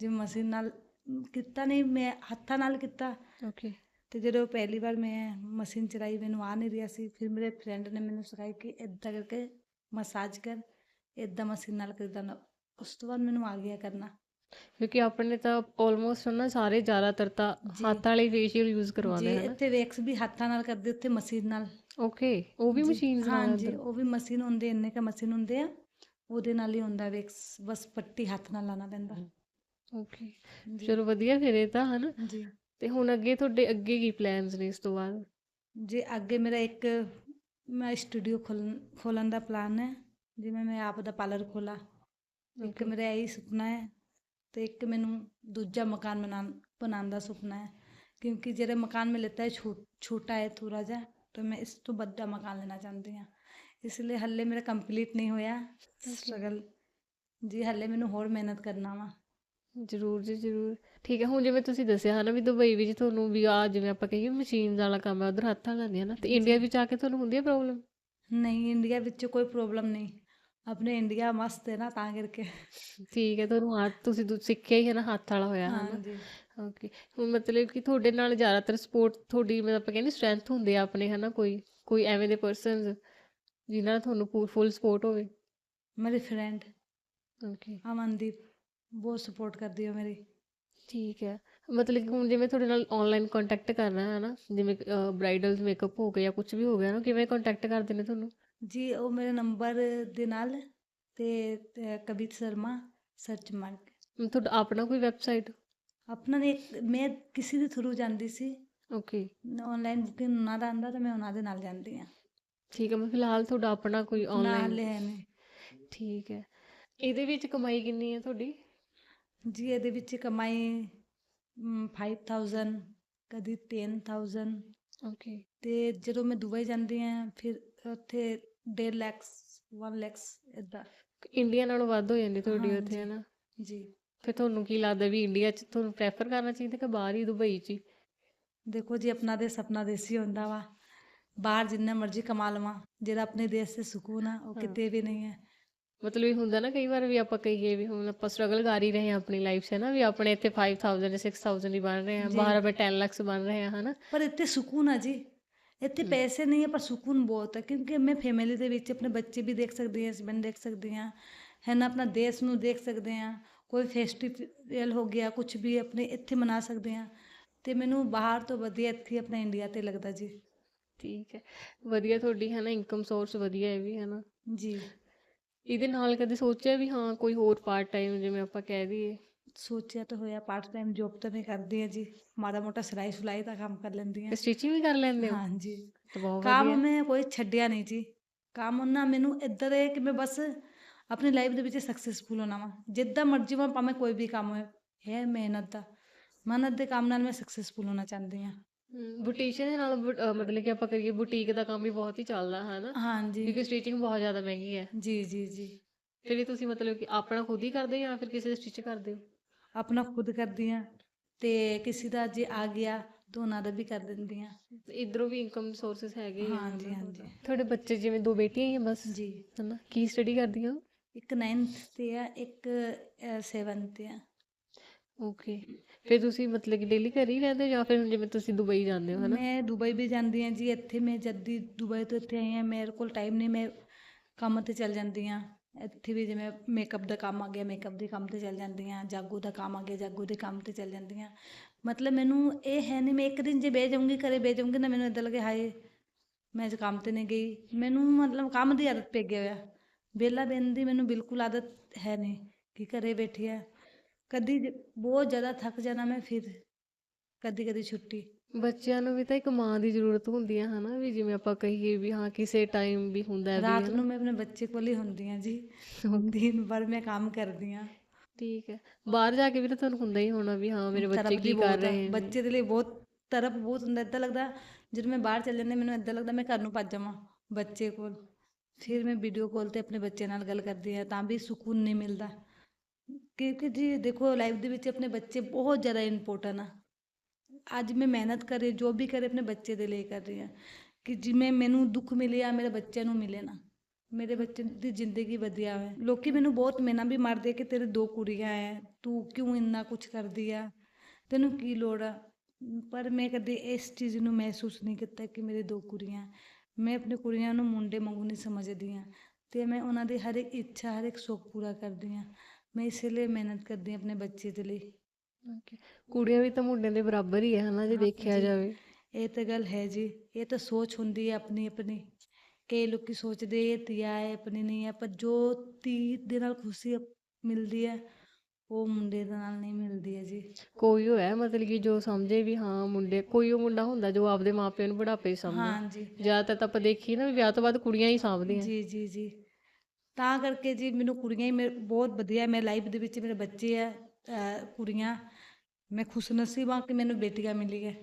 ਜਿਵੇਂ ਮਸ਼ੀਨ ਨਾਲ ਕੀਤਾ ਨਹੀਂ ਮੈਂ ਹੱਥਾਂ ਨਾਲ ਕੀਤਾ। ਓਕੇ ਤੇ ਜਦੋਂ ਪਹਿਲੀ ਵਾਰ ਮੈਂ ਮਸ਼ੀਨ ਚਲਾਈ ਮੈਨੂੰ ਆ ਨਹੀਂ ਰਿਹਾ ਸੀ। ਫਿਰ ਮੇਰੇ ਫਰੈਂਡ ਨੇ ਮੈਨੂੰ ਸਿਖਾਈ ਕਿ ਇੱਦਾਂ ਕਰਕੇ ਮਸਾਜ ਕਰ ਇੱਦਾਂ ਮਸ਼ੀਨ ਨਾਲ ਕਰਦਾ ਨਾ। ਉਸ ਤੋਂ ਬਾਅਦ ਮੈਨੂੰ ਆ ਗਿਆ ਕਰਨਾ। ਕਿਉਂਕਿ ਆਪਣੇ ਤਾਂ ਆਲਮੋਸਟ ਨਾ ਸਾਰੇ ਜ਼ਿਆਦਾਤਰ ਤਾਂ। ਹੱਥ ਵਾਲੇ ਫੇਸ਼ੀਅਲ ਯੂਜ਼ ਕਰਵਾਉਂਦੇ ਹਨ ਇੱਥੇ ਵੈਕਸ ਵੀ ਹੱਥਾਂ ਨਾਲ ਕਰਦੇ ਉੱਥੇ ਮਸ਼ੀਨ ਨਾਲ। ਓਕੇ ਉਹ ਵੀ ਜੀ, ਮਸ਼ੀਨਸ ਨਾਲ ਹਾਂਜੀ? ਉਹ ਵੀ ਮਸ਼ੀਨ ਹੁੰਦੇ ਇੰਨੇ ਕ ਮਸ਼ੀਨ ਹੁੰਦੇ ਆ। ਉਹਦੇ ਨਾਲ ਹੀ ਹੁੰਦਾ ਵੈਕਸ ਬਸ ਪੱਟੀ ਹੱਥ ਨਾਲ ਲਾਣਾ ਪੈਂਦਾ। ਓਕੇ ਚਲੋ ਵਧੀਆ ਫਿਰ ਇਹ ਤਾਂ ਹਨਾ? ਜੀ। ਤੇ ਹੁਣ ਅੱਗੇ ਤੁਹਾਡੇ ਅੱਗੇ ਕੀ ਪਲਾਨਸ ਨੇ ਇਸ ਤੋਂ ਬਾਅਦ? ਜੀ ਅੱਗੇ ਮੇਰਾ ਇੱਕ ਮੈਂ ਸਟੂਡੀਓ ਖੋਲ੍ਹਣ ਖੋਲ੍ਹਣ ਦਾ ਪਲਾਨ ਹੈ। ਜਿਵੇਂ ਮੈਂ ਆਪ ਦਾ ਪਾਰਲਰ ਖੋਲਾ ਇੱਕ ਮੇਰਾ ਇਹੀ ਸੁਪਨਾ ਹੈ ਤੇ ਇੱਕ ਮੈਨੂੰ ਦੂਜਾ ਮਕਾਨ ਬਣਾਉਣ ਬਣਾਉਣ ਦਾ ਸੁਪਨਾ ਹੈ। ਕਿਉਂਕਿ ਜਿਹੜਾ ਮਕਾਨ ਮੈਂ ਲੈਤਾ ਹੈ ਛੋਟਾ ਹੈ ਥੋੜਾ ਜਿਹਾ ਤਾਂ ਮੈਂ ਇਸ ਤੋਂ ਵੱਡਾ ਮਕਾਨ ਲੈਣਾ ਚਾਹੁੰਦੀ ਹਾਂ। ਇਸ ਲਈ ਹੱਲੇ ਮੇਰਾ ਕੰਪਲੀਟ ਨਹੀਂ ਹੋਇਆ। ਸਟਰਗਲ ਜੀ ਹੱਲੇ ਮੈਨੂੰ ਹੋਰ ਮਿਹਨਤ ਕਰਨਾ ਵਾ। ਜ਼ਰੂਰ ਜੀ ਜ਼ਰੂਰ। ਠੀਕ ਹੈ ਹੁਣ ਜਿਵੇਂ ਤੁਸੀਂ ਦੱਸਿਆ ਹਨਾ ਵੀ ਦੁਬਈ ਵਿੱਚ ਤੁਹਾਨੂੰ ਵੀ ਆ ਜਿਵੇਂ ਆਪਾਂ ਕਹੀਏ ਮਸ਼ੀਨ ਵਾਲਾ ਕੰਮ ਹੈ ਉਧਰ ਹੱਥਾਂ ਲਾਉਂਦੇ ਹਨਾ ਤੇ ਇੰਡੀਆ ਵਿੱਚ ਆ ਕੇ ਤੁਹਾਨੂੰ ਹੁੰਦੀ ਹੈ ਪ੍ਰੋਬਲਮ ਨਹੀਂ ਇੰਡੀਆ ਵਿੱਚ ਕੋਈ ਪ੍ਰੋਬਲਮ ਨਹੀਂ। ਆਪਣੇ ਇੰਡੀਆ ਮਸਤ ਹੈ ਨਾ ਤਾਂ ਕਰਕੇ। ਠੀਕ ਹੈ ਤੁਹਾਨੂੰ ਹੱਥ ਤੁਸੀਂ ਸਿੱਖਿਆ ਹੀ ਹੈ ਨਾ ਹੱਥ ਵਾਲਾ ਹੋਇਆ ਹਨਾ। ਹਾਂਜੀ। ਓਕੇ ਹੁਣ ਮਤਲਬ ਕਿ ਤੁਹਾਡੇ ਨਾਲ ਜ਼ਿਆਦਾਤਰ ਸਪੋਰਟ ਤੁਹਾਡੀ ਮਤਲਬ ਆਪਾਂ ਕਹਿੰਦੇ ਸਟਰੈਂਥ ਹੁੰਦੇ ਆ ਆਪਣੇ ਹਨਾ ਕੋਈ ਕੋਈ ਐਵੇਂ ਦੇ ਪਰਸਨਸ ਜਿਨ੍ਹਾਂ ਨਾਲ ਤੁਹਾਨੂੰ ਫੁੱਲ ਸਪੋਰਟ ਹੋਵੇ? ਮੇਰੀ ਫਰੈਂਡ ਓਕੇ ਅਮਨਦੀਪ। ਬਹੁਤ ਸਪੋਰਟ ਕਰਦੀ ਹੈ ਮੇਰੀ। ਠੀਕ ਹੈ। ਮਤਲਬ ਕਿ ਹੁਣ ਜਿਵੇਂ ਤੁਹਾਡੇ ਨਾਲ ਆਨਲਾਈਨ ਕੰਟੈਕਟ ਕਰਨਾ ਹੈ ਨਾ ਜਿਵੇਂ ਬ੍ਰਾਈਡਲ ਮੇਕਅਪ ਹੋ ਗਿਆ ਜਾਂ ਕੁਝ ਵੀ ਹੋ ਗਿਆ ਨਾ ਕਿਵੇਂ ਕੰਟੈਕਟ ਕਰਦੇ ਨੇ ਤੁਹਾਨੂੰ? ਜੀ ਉਹ ਮੇਰੇ ਨੰਬਰ ਦੇ ਨਾਲ ਤੇ ਤੇ ਕਵਿਤ ਸ਼ਰਮਾ ਸਰਚ ਮਾਰ ਕੇ ਤੁਹਾਡਾ ਆਪਣਾ ਕੋਈ ਵੈਬਸਾਈਟ ਆਪਣਾ ਨੇ ਇੱਕ- ਮੈਂ ਕਿਸੇ ਦੇ ਥਰੂ ਜਾਂਦੀ ਸੀ। ਓਕੇ ਆਨਲਾਈਨ ਬੁਕਿੰਗ ਉਹਨਾਂ ਦਾ ਆਂਦਾ ਤਾਂ ਮੈਂ ਉਹਨਾਂ ਦੇ ਨਾਲ ਜਾਂਦੀ ਹਾਂ। ਠੀਕ ਹੈ ਮੈਂ ਫਿਲਹਾਲ ਤੁਹਾਡਾ ਆਪਣਾ ਕੋਈ ਨਾਲ ਆਨਲਾਈਨ ਹੈ ਨੇ ਠੀਕ ਹੈ। ਇਹਦੇ ਵਿੱਚ ਕਮਾਈ ਕਿੰਨੀ ਹੈ ਤੁਹਾਡੀ? ਜੀ ਇਹਦੇ ਵਿੱਚ ਕਮਾਈ ਮ, 5000 ਕਦੀ 10000 ਓਕੇ ਤੇ ਜਦੋਂ ਮੈਂ ਦੁਬਈ ਜਾਂਦੀ ਹਾਂ ਫਿਰ ਉੱਥੇ 1.5 ਲੱਖ 1 ਲੱਖ ਇਦਾਂ ਇੰਡੀਆ ਨਾਲੋਂ ਵੱਧ ਹੋ ਜਾਂਦੀ ਤੁਹਾਡੀ ਉੱਥੇ। ਹੈ ਨਾ ਜੀ। ਫਿਰ ਤੁਹਾਨੂੰ ਕੀ ਲੱਗਦਾ ਵੀ ਇੰਡੀਆ 'ਚ ਤੁਹਾਨੂੰ ਪ੍ਰੈਫਰ ਕਰਨਾ ਚਾਹੀਦਾ ਕਿ ਬਾਹਰ ਹੀ ਦੁਬਈ 'ਚ ਦੇਖੋ ਜੀ ਆਪਣਾ ਦੇਸ਼ ਆਪਣਾ ਦੇਸ਼ ਹੁੰਦਾ ਵਾ। ਬਾਹਰ ਜਿੰਨਾ ਮਰਜ਼ੀ ਕਮਾ ਲਵਾਂ ਜਿਹੜਾ ਆਪਣੇ ਦੇਸ਼ 'ਚ ਸਕੂਨ ਆ ਉਹ। ਕਿਤੇ ਵੀ ਨਹੀਂ ਹੈ। ਮਤਲਬ ਇਹ ਹੁੰਦਾ ਨਾ ਕਈ ਵਾਰ ਵੀ ਆਪਾਂ ਕਹੀਏ ਵੀ ਹੁਣ ਆਪਾਂ ਸਟਰਗਲ ਕਰ ਹੀ ਰਹੇ ਹਾਂ ਆਪਣੀ ਲਾਈਫ 'ਚ ਨਾ ਵੀ ਆਪਣੇ ਇੱਥੇ 5000 ਜਾਂ 6000 ਹੀ ਬਣ ਰਹੇ ਹਾਂ। ਬਾਹਰ ਆਪਾਂ 10 ਲੱਖ ਬਣ ਰਹੇ ਹਾਂ ਹਨਾ। ਪਰ ਇੱਥੇ ਸਕੂਨ ਆ ਜੀ। ਇੱਥੇ। ਪੈਸੇ ਨਹੀਂ ਹੈ ਪਰ ਸਕੂਨ ਬਹੁਤ ਹੈ ਕਿਉਂਕਿ ਮੈਂ ਫੈਮਿਲੀ ਦੇ ਵਿੱਚ ਆਪਣੇ ਬੱਚੇ ਵੀ ਦੇਖ ਸਕਦੀ ਹਾਂ ਹਸਬੈਂਡ ਦੇਖ ਸਕਦੀ ਹਾਂ ਹੈ ਨਾ ਆਪਣਾ ਦੇਸ਼ ਨੂੰ ਦੇਖ ਸਕਦੇ ਹਾਂ ਕੋਈ ਫੈਸਟੀਵਲ ਹੋ ਗਿਆ ਕੁਝ ਵੀ ਆਪਣੇ ਇੱਥੇ ਮਨਾ ਸਕਦੇ ਹਾਂ। ਤੇ ਮੈਨੂੰ ਬਾਹਰ ਤੋਂ ਵਧੀਆ ਇੱਥੇ ਆਪਣਾ ਇੰਡੀਆ ਤੇ ਲੱਗਦਾ ਜੀ। ਠੀਕ ਹੈ। ਵਧੀਆ ਤੁਹਾਡੀ ਹੈ ਨਾ ਇਨਕਮ ਸੋਰਸ ਵਧੀਆ ਹੈ ਵੀ ਹੈ ਨਾ। ਜੀ। ਇਹਦੇ ਨਾਲ ਕਦੇ ਸੋਚਿਆ ਵੀ ਹਾਂ ਕੋਈ ਹੋਰ ਪਾਰਟ ਟਾਈਮ ਜਿਵੇਂ ਆਪਾਂ ਕਹਿ ਦਈਏ? ਸੋਚਿਆ ਤਾਂ ਹੋਇਆ ਪਾਰਟ ਟਾਈਮ ਜੋਬ ਤਾਂ ਮੈਂ ਕਰਦੀ ਹਾਂ ਜੀ। ਮਾੜਾ ਮੋਟਾ ਸਿਲਾਈ ਸੁਲਾਈ ਦਾ ਕੰਮ ਕਰ ਲੈਂਦੀ ਹਾਂ ਸਟਿਚਿੰਗ ਵੀ ਕਰ ਲੈਂਦੇ ਹੋ? ਹਾਂਜੀ। ਕੰਮ ਮੈਂ ਕੋਈ ਛੱਡਿਆ ਨਹੀਂ ਜੀ। ਕੰਮ ਉਹਨਾਂ ਮੈਨੂੰ ਇੱਧਰ ਹੈ ਕਿ ਮੈਂ ਬਸ ਆਪਣੀ ਲਾਈਫ ਦੇ ਵਿੱਚ ਸਕਸੈਸਫੁਲ ਹੋਣਾ ਵਾ। ਜਿੱਦਾਂ ਮਰਜ਼ੀ ਹੋਵਾਂ ਭਾਵੇਂ ਕੋਈ ਵੀ ਕੰਮ ਹੋਏ। ਹੈ ਮਿਹਨਤ ਦਾ। ਮਿਹਨਤ ਦੇ ਕੰਮ ਨਾਲ ਮੈਂ ਸਕਸੈਸਫੁਲ ਹੋਣਾ ਚਾਹੁੰਦੀ ਹਾਂ। ਬੁਟੀਸ਼ੀਅਨ ਦੇ ਨਾਲ ਬੁ- ਮਤਲਬ ਕਿ ਆਪਾਂ ਕਰੀਏ ਬੁਟੀਕ ਦਾ ਕੰਮ ਵੀ ਬਹੁਤ ਹੀ ਚੱਲਦਾ ਹੈ ਨਾ ਹਾਂਜੀ। ਕਿਉਂਕਿ ਸਟਿਚਿੰਗ ਬਹੁਤ ਜ਼ਿਆਦਾ ਮਹਿੰਗੀ ਹੈ। ਜੀ ਜੀ ਜੀ। ਫਿਰ ਵੀ ਤੁਸੀਂ ਮਤਲਬ ਕਿ ਆਪਣਾ ਖੁਦ ਹੀ ਕਰਦੇ ਹੋ ਜਾਂ ਫਿਰ ਕਿਸੇ ਦੇ ਸਟਿਚ ਕਰਦੇ ਹੋ? ਆਪਣਾ ਖੁਦ ਕਰਦੀ ਹਾਂ ਤੇ ਕਿਸੇ ਦਾ ਜੇ ਆ ਗਿਆ ਤਾਂ ਉਹਨਾਂ ਦਾ ਵੀ ਕਰ ਦਿੰਦੀ ਹਾਂ ਇਧਰੋਂ ਵੀ ਇਨਕਮ ਸੋਰਸਸ ਹੈਗੇ ਹੀ ਆ ਹਾਂਜੀ ਹਨਾ। ਹਾਂਜੀ। ਤੁਹਾਡੇ ਬੱਚੇ ਜਿਵੇਂ ਦੋ ਬੇਟੀਆਂ ਹੀ ਆ ਬਸ ਜੀ। ਹਨਾ? ਕੀ ਸਟੱਡੀ ਕਰਦੀਆਂ ਇੱਕ 9th ਤੇ ਆ ਇੱਕ 7th ਤੇ ਆ। ਓਕੇ ਫਿਰ ਤੁਸੀਂ ਮਤਲਬ ਕਿ ਡੇਲੀ ਘਰ ਹੀ ਰਹਿੰਦੇ ਹੋ ਜਾਂ ਫਿਰ ਹੁਣ ਜਿਵੇਂ ਤੁਸੀਂ ਦੁਬਈ ਜਾਂਦੇ ਹੋ, ਹਨਾ? ਮੈਂ ਦੁਬਈ ਵੀ ਜਾਂਦੀ ਹਾਂ ਜੀ, ਇੱਥੇ ਮੈਂ ਜਦ ਦੀ ਦੁਬਈ ਤੋਂ ਇੱਥੇ ਆਈ ਹਾਂ, ਮੇਰੇ ਕੋਲ ਟਾਈਮ ਨਹੀਂ ਮੈਂ ਕੰਮ ਤੇ ਚੱਲ ਜਾਂਦੀ ਹਾਂ। ਇੱਥੇ ਵੀ ਜਿਵੇਂ ਮੇਕਅਪ ਦਾ ਕੰਮ ਆ ਗਿਆ ਮੇਕਅਪ ਦੇ ਕੰਮ ਤੇ ਚੱਲ ਜਾਂਦੀ ਹਾਂ, ਜਾਗੋ ਦਾ ਕੰਮ ਆ ਗਿਆ, ਜਾਗੋ ਦੇ ਕੰਮ ਤੇ ਚੱਲ ਜਾਂਦੀ ਹਾਂ। ਮਤਲਬ ਮੈਨੂੰ ਇਹ ਹੈ ਨਹੀਂ ਮੈਂ ਇੱਕ ਦਿਨ ਜੇ ਬਹਿ ਜਾਊਂਗੀ, ਘਰੇ ਬਹਿ ਜਾਊਂਗੀ ਨਾ ਮੈਨੂੰ ਇਦਾਂ ਲੱਗੇ, ਹਾਏ, ਮੈਂ ਅੱਜ ਕੰਮ ਤੇ ਨਹੀਂ ਗਈ। ਮੈਨੂੰ ਮਤਲਬ ਕੰਮ ਦੀ ਆਦਤ ਪੈ ਗਿਆ ਹੋਇਆ ਵਿਹਲਾ ਬਹਿਣ ਦੀ ਮੈਨੂੰ ਬਿਲਕੁਲ ਆਦਤ ਹੈ ਨਹੀਂ ਕਿ ਘਰੇ ਬੈਠੀ ਆ। ਕਦੀ ਜ- ਬਹੁਤ ਜ਼ਿਆਦਾ ਥੱਕ ਜਾਣਾ ਮੈਂ ਫਿਰ ਕਦੀ-ਕਦੀ ਛੁੱਟੀ। ਬੱਚਿਆਂ ਨੂੰ ਵੀ ਤਾਂ ਇੱਕ ਮਾਂ ਦੀ ਜ਼ਰੂਰਤ ਹੁੰਦੀ ਹੈ ਹਨਾ ਵੀ ਜਿਵੇਂ ਆਪਾਂ ਕਹੀਏ ਵੀ ਹਾਂ ਕਿਸੇ ਟਾਈਮ ਵੀ ਹੁੰਦਾ ਹੈ ਵੀ ਰਾਤ ਹਨਾ ਨੂੰ ਮੈਂ ਆਪਣੇ ਬੱਚੇ ਕੋਲ ਹੀ ਹੁੰਦੀ ਹਾਂ ਜੀ ਦਿਨ ਭਰ ਮੈਂ ਕੰਮ ਕਰਦੀ ਹਾਂ ਠੀਕ ਹੈ। ਬਾਹਰ ਜਾ ਕੇ ਵੀ ਤਾਂ ਤੁਹਾਨੂੰ ਹੁੰਦਾ ਹੀ ਹੋਣਾ ਵੀ ਹਾਂ ਮੇਰੇ ਬੱਚੇ ਕੀ ਕਰ ਬਹੁਤ ਆ। ਰਹੇ ਨੇ। ਬੱਚੇ ਦੇ ਲਈ ਬਹੁਤ ਤਰਪ ਬਹੁਤ ਹੁੰਦਾ ਏਦਾਂ ਲੱਗਦਾ ਜਦੋਂ ਮੈਂ ਬਾਹਰ ਚੱਲ ਜਾਂਦੀ ਮੈਨੂੰ ਏਦਾਂ ਲੱਗਦਾ ਮੈਂ ਘਰ ਨੂੰ ਭੱਜ ਜਾਵਾਂ ਬੱਚੇ ਕੋਲ। ਫਿਰ ਮੈਂ ਵੀਡੀਓ ਕਾਲ ਤੇ ਆਪਣੇ ਬੱਚੇ ਨਾਲ ਗੱਲ ਕਰਦੀ ਹਾਂ ਤਾਂ ਵੀ ਸਕੂਨ ਨਹੀਂ ਮਿਲਦਾ। ਕਿਉਂਕਿ ਜੀ ਦੇਖੋ ਲਾਈਫ ਦੇ ਵਿੱਚ ਆਪਣੇ ਬੱਚੇ ਬਹੁਤ ਜ਼ਿਆਦਾ ਇੰਪੋਰਟੈਂਟ ਆ। ਅੱਜ ਮੈਂ ਮਿਹਨਤ ਕਰੇ ਜੋ ਵੀ ਕਰੇ ਆਪਣੇ ਬੱਚੇ ਦੇ ਲਈ ਕਰ ਰਹੀ ਹਾਂ। ਕਿ ਜਿਵੇਂ ਮੈਨੂੰ ਦੁੱਖ ਮਿਲਿਆ, ਮੇਰੇ ਬੱਚਿਆਂ ਨੂੰ ਮਿਲੇ ਨਾ। ਮੇਰੇ ਬੱਚੇ ਦੀ ਜ਼ਿੰਦਗੀ ਵਧੀਆ ਹੋਵੇ ਲੋਕੀ ਮੈਨੂੰ ਬਹੁਤ ਮੇਨਾ ਵੀ ਮਾਰਦੇ ਕਿ ਤੇਰੇ ਦੋ ਕੁੜੀਆਂ ਐ, ਤੂੰ ਕਿਉਂ ਇੰਨਾ ਕੁਝ ਕਰਦੀ ਆ? ਤੈਨੂੰ ਕੀ ਲੋੜ ਆ? ਪਰ ਮੈਂ ਕਦੇ ਇਸ ਚੀਜ਼ ਨੂੰ ਮਹਿਸੂਸ ਨਹੀਂ ਕੀਤਾ ਕਿ ਮੇਰੇ ਦੋ ਕੁੜੀਆਂ ਮੈਂ ਆਪਣੀ ਕੁੜੀਆਂ ਨੂੰ ਮੁੰਡੇ ਵਾਂਗੂ ਨਹੀਂ ਸਮਝਦੀ ਹਾਂ ਤੇ ਮੈਂ ਉਹਨਾਂ ਦੀ ਹਰ ਇੱਕ ਇੱਛਾ, ਹਰ ਇੱਕ ਸੁੱਖ ਪੂਰਾ ਕਰਦੀ ਹਾਂ ਮੈਂ ਇਸੇ ਲਈ ਮਿਹਨਤ ਕਰਦੀ ਹਾਂ ਆਪਣੇ ਬੱਚੇ ਦੇ ਲਈ। Okay. ਕੁੜੀਆਂ ਵੀ ਤਾਂ ਮੁੰਡਿਆਂ ਦੇ ਬਰਾਬਰ ਹੀ ਹੈ ਹਨਾ ਜੇ ਦੇਖਿਆ। ਜਾਵੇ। ਇਹ ਤਾਂ ਗੱਲ ਹੈ ਜੀ ਇਹ ਤਾਂ ਸੋਚ ਹੁੰਦੀ ਹੈ ਆਪਣੀ ਆਪਣੀ। ਕਈ ਲੋਕੀ ਸੋਚਦੇ ਇਹ ਧੀਆ ਹੈ ਆਪਣੀ ਨਹੀਂ ਹੈ ਪਰ ਜੋ ਧੀ ਦੇ ਨਾਲ ਖੁਸ਼ੀ ਮਿਲਦੀ ਹੈ ਉਹ ਮੁੰਡੇ ਦੇ ਨਾਲ ਨਹੀਂ ਮਿਲਦੀ ਹੈ ਜੀ। ਕੋਈ ਹੋਇਆ ਮਤਲਬ ਕਿ ਜੋ ਸਮਝੇ ਵੀ ਹਾਂ ਮੁੰਡੇ ਕੋਈ ਉਹ ਮੁੰਡਾ ਹੁੰਦਾ ਜੋ ਆਪਦੇ ਮਾਪਿਆਂ ਨੂੰ ਬੁਢਾਪੇ 'ਚ ਸਮਝਦਾ ਹਾਂ ਜੀ। ਜ਼ਿਆਦਾਤਰ ਤਾਂ ਆਪਾਂ ਦੇਖੀ ਨਾ ਵੀ ਵਿਆਹ ਤੋਂ ਬਾਅਦ ਕੁੜੀਆਂ ਹੀ ਸਾਂਭਦੀਆਂ। ਜੀ ਜੀ ਜੀ। ਤਾਂ ਕਰਕੇ ਜੀ ਮੈਨੂੰ ਕੁੜੀਆਂ ਹੀ ਬਹੁਤ ਵਧੀਆ ਮੇਰੇ ਲਾਈਫ ਦੇ ਵਿੱਚ ਮੇਰੇ ਬੱਚੇ ਆ ਕੁੜੀਆਂ ਮੈਂ ਖੁਸ਼ਨਸੀਬ ਹਾਂ ਕਿ ਮੈਨੂੰ ਬੇਟੀਆਂ ਮਿਲੀ ਹੈ।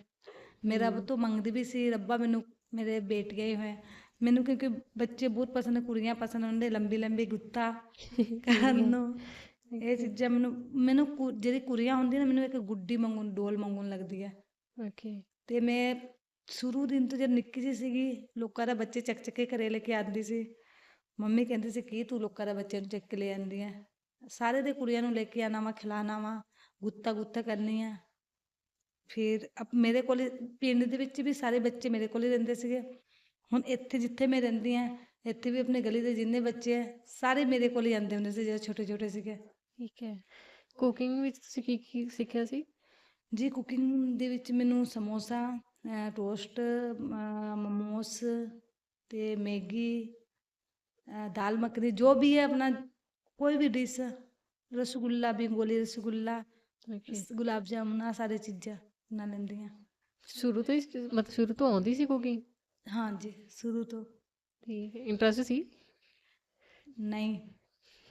ਮੇਰਾ ਰੱਬ ਤੋਂ ਮੰਗਦੀ ਵੀ ਸੀ ਰੱਬਾ ਮੈਨੂੰ ਮੇਰੇ ਬੇਟੀਆਂ ਹੀ ਹੋਏ ਮੈਨੂੰ ਕਿਉਂਕਿ ਬੱਚੇ ਬਹੁਤ ਪਸੰਦ ਕੁੜੀਆਂ ਪਸੰਦ ਹੁੰਦੇ ਲੰਬੀ ਲੰਬੀ ਗੁੱਤਾ ਕਰਨ ਨੂੰ। ਇਹ ਚੀਜ਼ਾਂ ਮੈਨੂੰ ਮੈਨੂੰ ਜਿਹੜੀ ਕੁੜੀਆਂ ਹੁੰਦੀਆਂ ਨਾ ਮੈਨੂੰ ਇੱਕ ਗੁੱਡੀ ਵਾਂਗੂ ਡੋਲ ਵਾਂਗੂ ਲੱਗਦੀ ਹੈ। ਓਕੇ ਤੇ ਮੈਂ ਸ਼ੁਰੂ ਦਿਨ ਤੋਂ ਜਦ ਨਿੱਕੀ ਜਿਹੀ ਸੀਗੀ ਲੋਕਾਂ ਦਾ ਬੱਚੇ ਚੱਕ ਚੱਕ ਘਰੇ ਲੈ ਕੇ ਆਉਂਦੀ ਸੀ। ਮੰਮੀ ਕਹਿੰਦੀ ਸੀ ਕੀ ਤੂੰ ਲੋਕਾਂ ਦਾ ਬੱਚੇ ਨੂੰ ਚੱਕ ਕੇ ਲੈ ਆਂਦੀ ਹੈ ਸਾਰੇ ਦੇ ਕੁੜੀਆਂ ਨੂੰ ਲੈ ਕੇ ਆਣਾ ਵਾ ਖਿਲਾਣਾ ਵਾ ਗੁੱਤਾ ਗੁੱਤਾ ਕਰਨੀ ਆ ਫਿਰ ਅਬ ਮੇਰੇ ਕੋਲ ਪਿੰਡ ਦੇ ਵਿੱਚ ਵੀ ਸਾਰੇ ਬੱਚੇ ਮੇਰੇ ਕੋਲ ਹੀ ਰਹਿੰਦੇ ਸੀਗੇ। ਹੁਣ ਇੱਥੇ ਜਿੱਥੇ ਮੈਂ ਰਹਿੰਦੀ ਆ ਇੱਥੇ ਵੀ ਆਪਣੇ ਗਲੀ ਦੇ ਜਿੰਨੇ ਬੱਚੇ ਆ ਸਾਰੇ ਮੇਰੇ ਕੋਲ ਹੀ ਆਉਂਦੇ ਹੁੰਦੇ ਸੀ ਜਦੋਂ ਛੋਟੇ ਛੋਟੇ ਸੀਗੇ। ਠੀਕ ਹੈ ਕੁਕਿੰਗ ਵਿੱਚ ਤੁਸੀਂ ਕੀ ਕੀ ਸਿੱਖਿਆ ਸੀ? ਜੀ ਕੁਕਿੰਗ ਦੇ ਵਿੱਚ ਮੈਨੂੰ ਸਮੋਸਾ ਟੋਸਟ ਮੋਮੋਸ ਤੇ ਮੈਗੀ ਜੋ ਵੀ ਹੈ ਆਪਣਾ ਕੋਈ ਵੀ ਡਿਸ਼ ਰਸਗੁੱਲਾ ਬੰਗੋਲੀ ਰਸਗੁੱਲਾ ਓਕੇ ਸ- ਗੁਲਾਬ ਜਾਮੁਨ ਆਹ ਸਾਰੇ ਚੀਜ਼ਾਂ ਬਣਾ ਲੈਂਦੀ ਹਾਂ ਸ਼ੁਰੂ ਤੋਂ ਹੀ ਮਤਲਬ ਸ਼ੁਰੂ ਤੋਂ ਆਉਂਦੀ ਸੀ ਕੁਕਿੰਗ ਹਾਂਜੀ ਸ਼ੁਰੂ ਤੋਂ। ਠੀਕ ਹੈ ਇੰਟਰਸਟ ਸੀ? ਨਹੀਂ।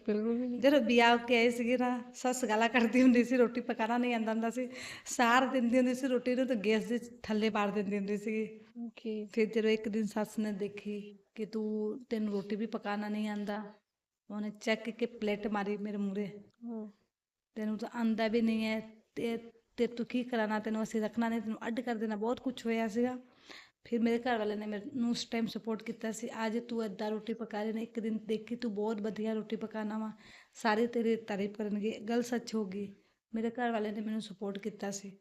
ਬਿਲਕੁਲ ਵੀ ਨਹੀਂ। ਜਦੋਂ ਵਿਆਹ ਕੇ ਆਏ ਸੀਗੇ ਨਾ ਸੱਸ ਗਾਲਾਂ ਕੱਢਦੀ ਹੁੰਦੀ ਸੀ ਰੋਟੀ ਪਕਾਉਣਾ ਨਹੀਂ ਆਉਂਦਾ ਹੁੰਦਾ ਸੀ। ਸਾਰ ਦਿੰਦੀ ਹੁੰਦੀ ਸੀ ਰੋਟੀ ਨੂੰ ਤਾਂ ਗੈਸ ਦੇ ਥੱਲੇ ਪਾੜ ਦਿੰਦੀ ਹੁੰਦੀ ਸੀ ਓਕੇ ਫਿਰ ਜਦੋਂ ਇੱਕ ਦਿਨ ਸੱਸ ਨੇ ਦੇਖੀ ਕਿ ਤੂੰ ਤੈਨੂੰ ਰੋਟੀ ਵੀ ਪਕਾਉਣਾ ਨਹੀਂ ਆਂਦਾ ਉਹਨੇ ਚੱਕ ਕੇ ਪਲੇਟ ਮਾਰੀ ਮੇਰੇ ਮੂਹਰੇ। ਤੈਨੂੰ ਤਾਂ ਆਂਦਾ ਵੀ ਨਹੀਂ ਹੈ ਤੇ ਤੇ ਤੂੰ ਕੀ ਕਰਾਣਾ ਤੈਨੂੰ ਅਸੀਂ ਰੱਖਣਾ ਨਹੀਂ ਤੈਨੂੰ ਅੱਡ ਕਰ ਦੇਣਾ ਬਹੁਤ ਕੁਝ ਹੋਇਆ ਸੀਗਾ। ਫਿਰ ਮੇਰੇ ਘਰ ਵਾਲੇ ਨੇ ਮੈਨੂੰ ਉਸ ਟਾਈਮ ਸਪੋਰਟ ਕੀਤਾ ਸੀ ਅੱਜ ਤੂੰ ਏਦਾਂ ਰੋਟੀ ਪਕਾ ਰਹੀ ਨੇ ਇੱਕ ਦਿਨ ਦੇਖੀ ਤੂੰ ਬਹੁਤ ਵਧੀਆ ਰੋਟੀ ਪਕਾਉਣਾ ਵਾ ਸਾਰੇ ਤੇਰੀ ਤਾਰੀਫ ਕਰਨਗੇ ਗੱਲ ਸੱਚ ਹੋ ਗਈ। ਮੇਰੇ ਘਰ ਵਾਲੇ ਨੇ ਮੈਨੂੰ ਸਪੋਰਟ ਕੀਤਾ ਸੀ।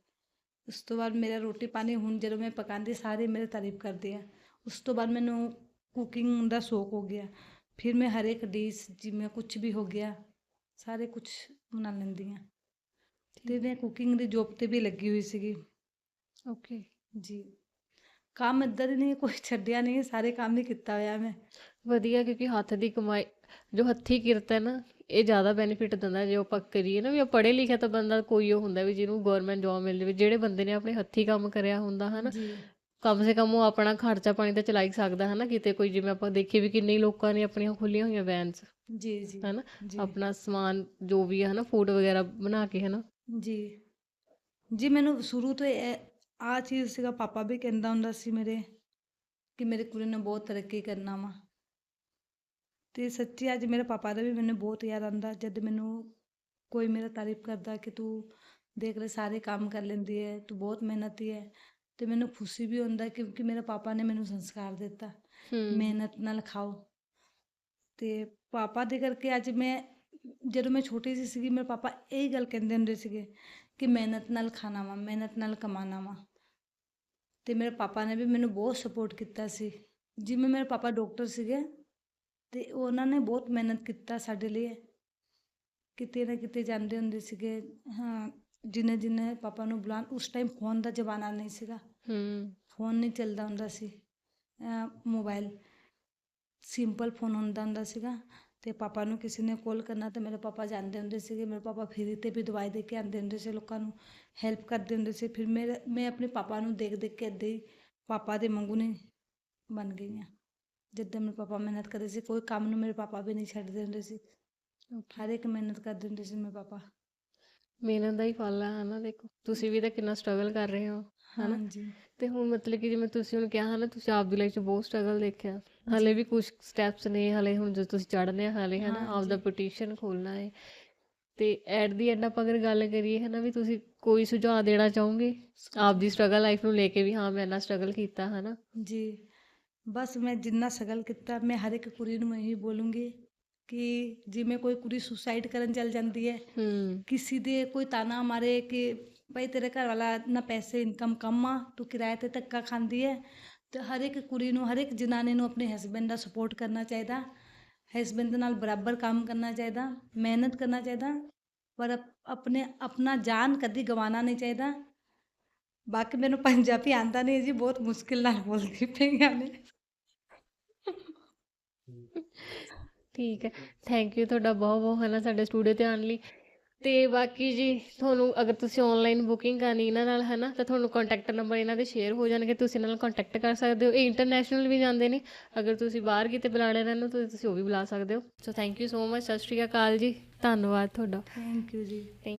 ਉਸ ਤੋਂ ਬਾਅਦ ਮੇਰਾ ਰੋਟੀ ਪਾਣੀ ਹੁਣ ਜਦੋਂ ਮੈਂ ਪਕਾਉਂਦੀ ਸਾਰੇ ਮੇਰੇ ਤਾਰੀਫ ਕਰਦੇ ਆ। ਉਸ ਤੋਂ ਬਾਅਦ ਮੈਨੂੰ ਕੁਕਿੰਗ ਦਾ ਸ਼ੌਕ ਹੋ ਗਿਆ। ਫਿਰ ਮੈਂ ਹਰ ਇੱਕ ਡਿਸ਼ ਜਿਵੇਂ ਕੁਝ ਵੀ ਹੋ ਗਿਆ ਸਾਰੇ ਕੁਝ ਬਣਾ ਲੈਂਦੀ ਹਾਂ। ਤੇ ਮੈਂ ਕੁਕਿੰਗ ਦੀ ਜੋਬ ਤੇ ਵੀ ਲੱਗੀ ਹੋਈ ਸੀਗੀ। ਓਕੇ ਜੀ। ਕੰਮ ਇੱਦਾਂ ਦੇ ਨਹੀਂ ਕੋਈ ਛੱਡਿਆ ਨਹੀਂ ਸਾਰੇ ਕੰਮ ਹੀ ਕੀਤਾ ਹੋਇਆ ਮੈਂ। ਵਧੀਆ ਕਿਉਂਕਿ ਹੱਥ ਦੀ ਕਮਾਈ ਜੋ ਹੱਥੀ ਕਿਰਤ ਹੈ ਨਾ ਇਹ ਜ਼ਿਆਦਾ ਬੈਨੀਫਿਟ ਦਿੰਦਾ ਜੇ ਆਪਾਂ ਕਰੀਏ ਨਾ ਵੀ ਪੜ੍ਹੇ ਲਿਖਿਆ ਤਾਂ ਬੰਦਾ ਕੋਈ ਉਹ ਹੁੰਦਾ ਵੀ ਜਿਹਨੂੰ ਗਵਰਨਮੈਂਟ ਜੋਬ ਮਿਲ ਜਾਵੇ ਜਿਹੜੇ ਬੰਦੇ ਨੇ ਆਪਣੇ ਹੱਥੀ ਕੰਮ ਕਰਿਆ ਹੁੰਦਾ ਹਨਾ ਕਮ ਸੇ ਕਮ ਉਹ ਆਪਣਾ ਖਰਚਾ ਪਾਣੀ ਤਾਂ ਚਲਾ ਹੀ ਸਕਦਾ ਹਨਾ ਕਿਤੇ ਕੋਈ ਜਿਵੇਂ ਆਪਾਂ ਦੇਖੀਏ ਵੀ ਕਿੰਨੇ ਹੀ ਲੋਕਾਂ ਨੇ ਆਪਣੀਆਂ ਖੁੱਲੀਆਂ ਹੋਈਆਂ ਵੈਨਸ ਜੀ ਜੀ। ਹਨਾ ਜੀ। ਆਪਣਾ ਸਮਾਨ ਜੋ ਵੀ ਹੈ ਹਨਾ ਫੂਡ ਵਗੈਰਾ ਬਣਾ ਕੇ ਹਨਾ। ਜੀ। ਜੀ ਮੈਨੂੰ ਸ਼ੁਰੂ ਤੋਂ ਆ ਚੀਜ਼ ਸੀਗਾ ਪਾਪਾ ਵੀ ਕਹਿੰਦਾ ਹੁੰਦਾ ਸੀ ਮੇਰੇ ਕਿ ਮੇਰੇ ਕੁੜੀ ਨੇ ਬਹੁਤ ਤਰੱਕੀ ਕਰਨਾ ਵਾ। ਤੇ ਸੱਚੀ ਅੱਜ ਮੇਰੇ ਪਾਪਾ ਦਾ ਵੀ ਮੈਨੂੰ ਬਹੁਤ ਯਾਦ ਆਉਂਦਾ ਜਦ ਮੈਨੂੰ ਕੋਈ ਮੇਰਾ ਤਾਰੀਫ ਕਰਦਾ ਕਿ ਤੂੰ ਦੇਖ ਲੈ ਸਾਰੇ ਕੰਮ ਕਰ ਲੈਂਦੀ ਹੈ ਤੂੰ ਬਹੁਤ ਮਿਹਨਤੀ ਹੈ ਤੇ ਮੈਨੂੰ ਖੁਸ਼ੀ ਵੀ ਹੁੰਦਾ ਕਿਉਂਕਿ ਮੇਰੇ ਪਾਪਾ ਨੇ ਮੈਨੂੰ ਸੰਸਕਾਰ ਦਿੱਤਾ। ਮਿਹਨਤ ਨਾਲ ਖਾਓ। ਤੇ ਪਾਪਾ ਦੇ ਕਰਕੇ ਅੱਜ ਮੈਂ ਜਦੋਂ ਮੈਂ ਛੋਟੀ ਜਿਹੀ ਸੀਗੀ ਮੇਰੇ ਪਾਪਾ ਇਹ ਗੱਲ ਕਹਿੰਦੇ ਹੁੰਦੇ ਸੀਗੇ ਕਿ ਮਿਹਨਤ ਨਾਲ ਖਾਣਾ ਵਾ ਮਿਹਨਤ ਨਾਲ ਕਮਾਣਾ ਵਾ। ਤੇ ਮੇਰੇ ਪਾਪਾ ਨੇ ਵੀ ਮੈਨੂੰ ਬਹੁਤ ਸਪੋਰਟ ਕੀਤਾ ਸੀ। ਜਿਵੇਂ ਮੇਰੇ ਪਾਪਾ ਡਾਕਟਰ ਸੀਗੇ ਤੇ ਉਹਨਾਂ ਨੇ ਬਹੁਤ ਮਿਹਨਤ ਕੀਤਾ ਸਾਡੇ ਲਈ। ਕਿਤੇ ਨਾ ਕਿਤੇ ਜਾਂਦੇ ਹੁੰਦੇ ਸੀਗੇ ਹਾਂ ਜਿੰਨੇ ਜਿੰਨੇ ਪਾਪਾ ਨੂੰ ਬੁਲਾਉਣ ਉਸ ਟਾਈਮ ਫੋਨ ਦਾ ਜ਼ਮਾਨਾ ਨਹੀਂ ਸੀਗਾ। ਹੂੰ। ਫੋਨ ਨਹੀਂ ਚੱਲਦਾ ਹੁੰਦਾ ਸੀ। ਮੋਬਾਈਲ ਸਿੰਪਲ ਫੋਨ ਹੁੰਦਾ ਹੁੰਦਾ ਸੀਗਾ ਤੇ ਪਾਪਾ ਨੂੰ ਕਿਸੇ ਨੇ ਕਾਲ ਕਰਨਾ ਤੇ ਮੇਰੇ ਪਾਪਾ ਜਾਂਦੇ ਹੁੰਦੇ ਸੀਗੇ। ਮੇਰੇ ਪਾਪਾ ਫ੍ਰੀ ਤੇ ਵੀ ਦਵਾਈ ਦੇ ਕੇ ਆਉਂਦੇ ਹੁੰਦੇ ਸੀ ਲੋਕਾਂ ਨੂੰ ਹੈਲਪ ਕਰਦੇ ਹੁੰਦੇ ਸੀ। ਫਿਰ ਮੇਰੇ ਮੈਂ ਆਪਣੇ ਪਾਪਾ ਨੂੰ ਦੇਖ ਦੇਖ ਕੇ ਹੀ ਪਾਪਾ ਦੇ ਵਾਂਗੂ ਨਹੀਂ ਬਣ ਗਈ ਹਾਂ ਜਿੱਦਾਂ ਮੇਰੇ ਪਾਪਾ ਮਿਹਨਤ ਕਰਦੇ ਸੀ ਕੋਈ ਕੰਮ ਨੂੰ ਮੇਰੇ ਪਾਪਾ ਵੀ ਨਹੀਂ ਛੱਡਦੇ ਹੁੰਦੇ ਸੀ। ਹਰ ਇੱਕ ਮਿਹਨਤ ਕਰਦੇ ਹੁੰਦੇ ਸੀ ਮੇਰੇ ਪਾਪਾ। ਮਿਹਨਤ ਦਾ ਹੀ ਫਲ ਆ ਹਨਾ? ਦੇਖੋ ਤੁਸੀਂ ਵੀ ਤਾਂ ਕਿੰਨਾ ਸਟਰਗਲ ਕਰ ਰਹੇ ਹੋ ਹਨਾ? ਹਾਂਜੀ। ਤੇ ਹੁਣ ਮਤਲਬ ਕਿ ਜਿਵੇਂ ਤੁਸੀਂ ਹੁਣ ਕਿਹਾ ਹਨਾ ਤੁਸੀਂ ਆਪਦੀ ਲਾਈਫ 'ਚ ਬਹੁਤ ਸਟਰਗਲ ਦੇਖਿਆ। ਹਲੇ ਵੀ ਕੁਝ ਸਟੈਪਸ ਨੇ ਹਲੇ ਹੁਣ ਜਦੋਂ ਤੁਸੀਂ ਚੜ੍ਹਨੇ ਆ ਹਲੇ ਹਨਾ ਆਪਦਾ ਹਾਂਜੀ। ਪਟੀਸ਼ਨ ਖੋਲਣਾ ਹੈ ਤੇ ਐਟ ਦੀ ਐਂਡ ਆਪਾਂ ਅਗਰ ਗੱਲ ਕਰੀਏ ਹਨਾ ਵੀ ਤੁਸੀਂ ਕੋਈ ਸੁਝਾਅ ਦੇਣਾ ਚਾਹੋਗੇ? ਆਪਦੀ ਸਟਰਗਲ ਲਾਈਫ ਨੂੰ ਲੈ ਕੇ ਵੀ ਹਾਂ ਮੈਂ ਇੰਨਾ ਸਟਰਗਲ ਕੀਤਾ ਹਨਾ? ਜੀ। ਬਸ ਮੈਂ ਜਿੰਨਾ ਸਗਲ ਕੀਤਾ ਮੈਂ ਹਰ ਇੱਕ ਕੁੜੀ ਨੂੰ ਇਹੀ ਬੋਲੂੰਗੀ ਕਿ ਜਿਵੇਂ ਕੋਈ ਕੁੜੀ ਸੁਸਾਈਡ ਕਰਨ ਚੱਲ ਜਾਂਦੀ ਹੈ ਹੂੰ। ਕਿਸੇ ਦੇ ਕੋਈ ਤਾਨਾ ਮਾਰੇ ਕਿ ਭਾਈ ਤੇਰੇ ਘਰ ਵਾਲਾ ਨਾ ਪੈਸੇ ਇਨਕਮ ਕਮ ਆ ਤੂੰ ਕਿਰਾਏ ਤੇ ਧੱਕਾ ਖਾਂਦੀ ਹੈ ਤੇ ਹਰ ਇੱਕ ਕੁੜੀ ਨੂੰ ਹਰ ਇੱਕ ਜਨਾਨੀ ਨੂੰ ਆਪਣੇ ਹਸਬੈਂਡ ਦਾ ਸਪੋਰਟ ਕਰਨਾ ਚਾਹੀਦਾ ਹਸਬੈਂਡ ਦੇ ਨਾਲ ਬਰਾਬਰ ਕੰਮ ਕਰਨਾ ਚਾਹੀਦਾ ਮਿਹਨਤ ਕਰਨਾ ਚਾਹੀਦਾ ਪਰ ਆਪਣੇ ਆਪਣਾ ਜਾਨ ਕਦੀ ਗਵਾਉਣਾ ਨਹੀਂ ਚਾਹੀਦਾ। ਬਾਕੀ ਮੈਨੂੰ ਪੰਜਾਬੀ ਆਂਦਾ ਨਹੀਂ ਜੀ ਬਹੁਤ ਮੁਸ਼ਕਿਲ ਨਾਲ ਬੋਲਦੀ ਪਈ ਹਾਂ ਮੈਂ। ਠੀਕ ਹੈ। ਥੈਂਕ ਯੂ ਤੁਹਾਡਾ ਬਹੁਤ ਬਹੁਤ ਹੈ ਨਾ ਸਾਡੇ ਸਟੂਡੀਓ ਤੇ ਆਉਣ ਲਈ। ਤੇ ਬਾਕੀ ਜੀ ਤੁਹਾਨੂੰ ਅਗਰ ਤੁਸੀਂ ਆਨਲਾਈਨ ਬੁਕਿੰਗ ਕਰਨੀ ਇਹਨਾਂ ਨਾਲ ਹੈ ਨਾ ਤਾਂ ਤੁਹਾਨੂੰ ਕੰਟੈਕਟ ਨੰਬਰ ਇਹਨਾਂ ਦੇ ਸ਼ੇਅਰ ਹੋ ਜਾਣਗੇ। ਤੁਸੀਂ ਇਹਨਾਂ ਨਾਲ ਕੰਟੈਕਟ ਕਰ ਸਕਦੇ ਹੋ। ਇਹ ਇੰਟਰਨੈਸ਼ਨਲ ਵੀ ਜਾਂਦੇ ਨੇ। ਅਗਰ ਤੁਸੀਂ ਬਾਹਰ ਕਿਤੇ ਬੁਲਾਣੇ ਰਹਿੰਦੇ ਹੋ ਤਾਂ ਤੁਸੀਂ ਉਹ ਵੀ ਬੁਲਾ ਸਕਦੇ ਹੋ। So thank you so much ਸਤਿ ਸ਼੍ਰੀ ਅਕਾਲ ਜੀ। ਧੰਨਵਾਦ ਤੁਹਾਡਾ। ਥੈਂਕ ਯੂ ਜੀ।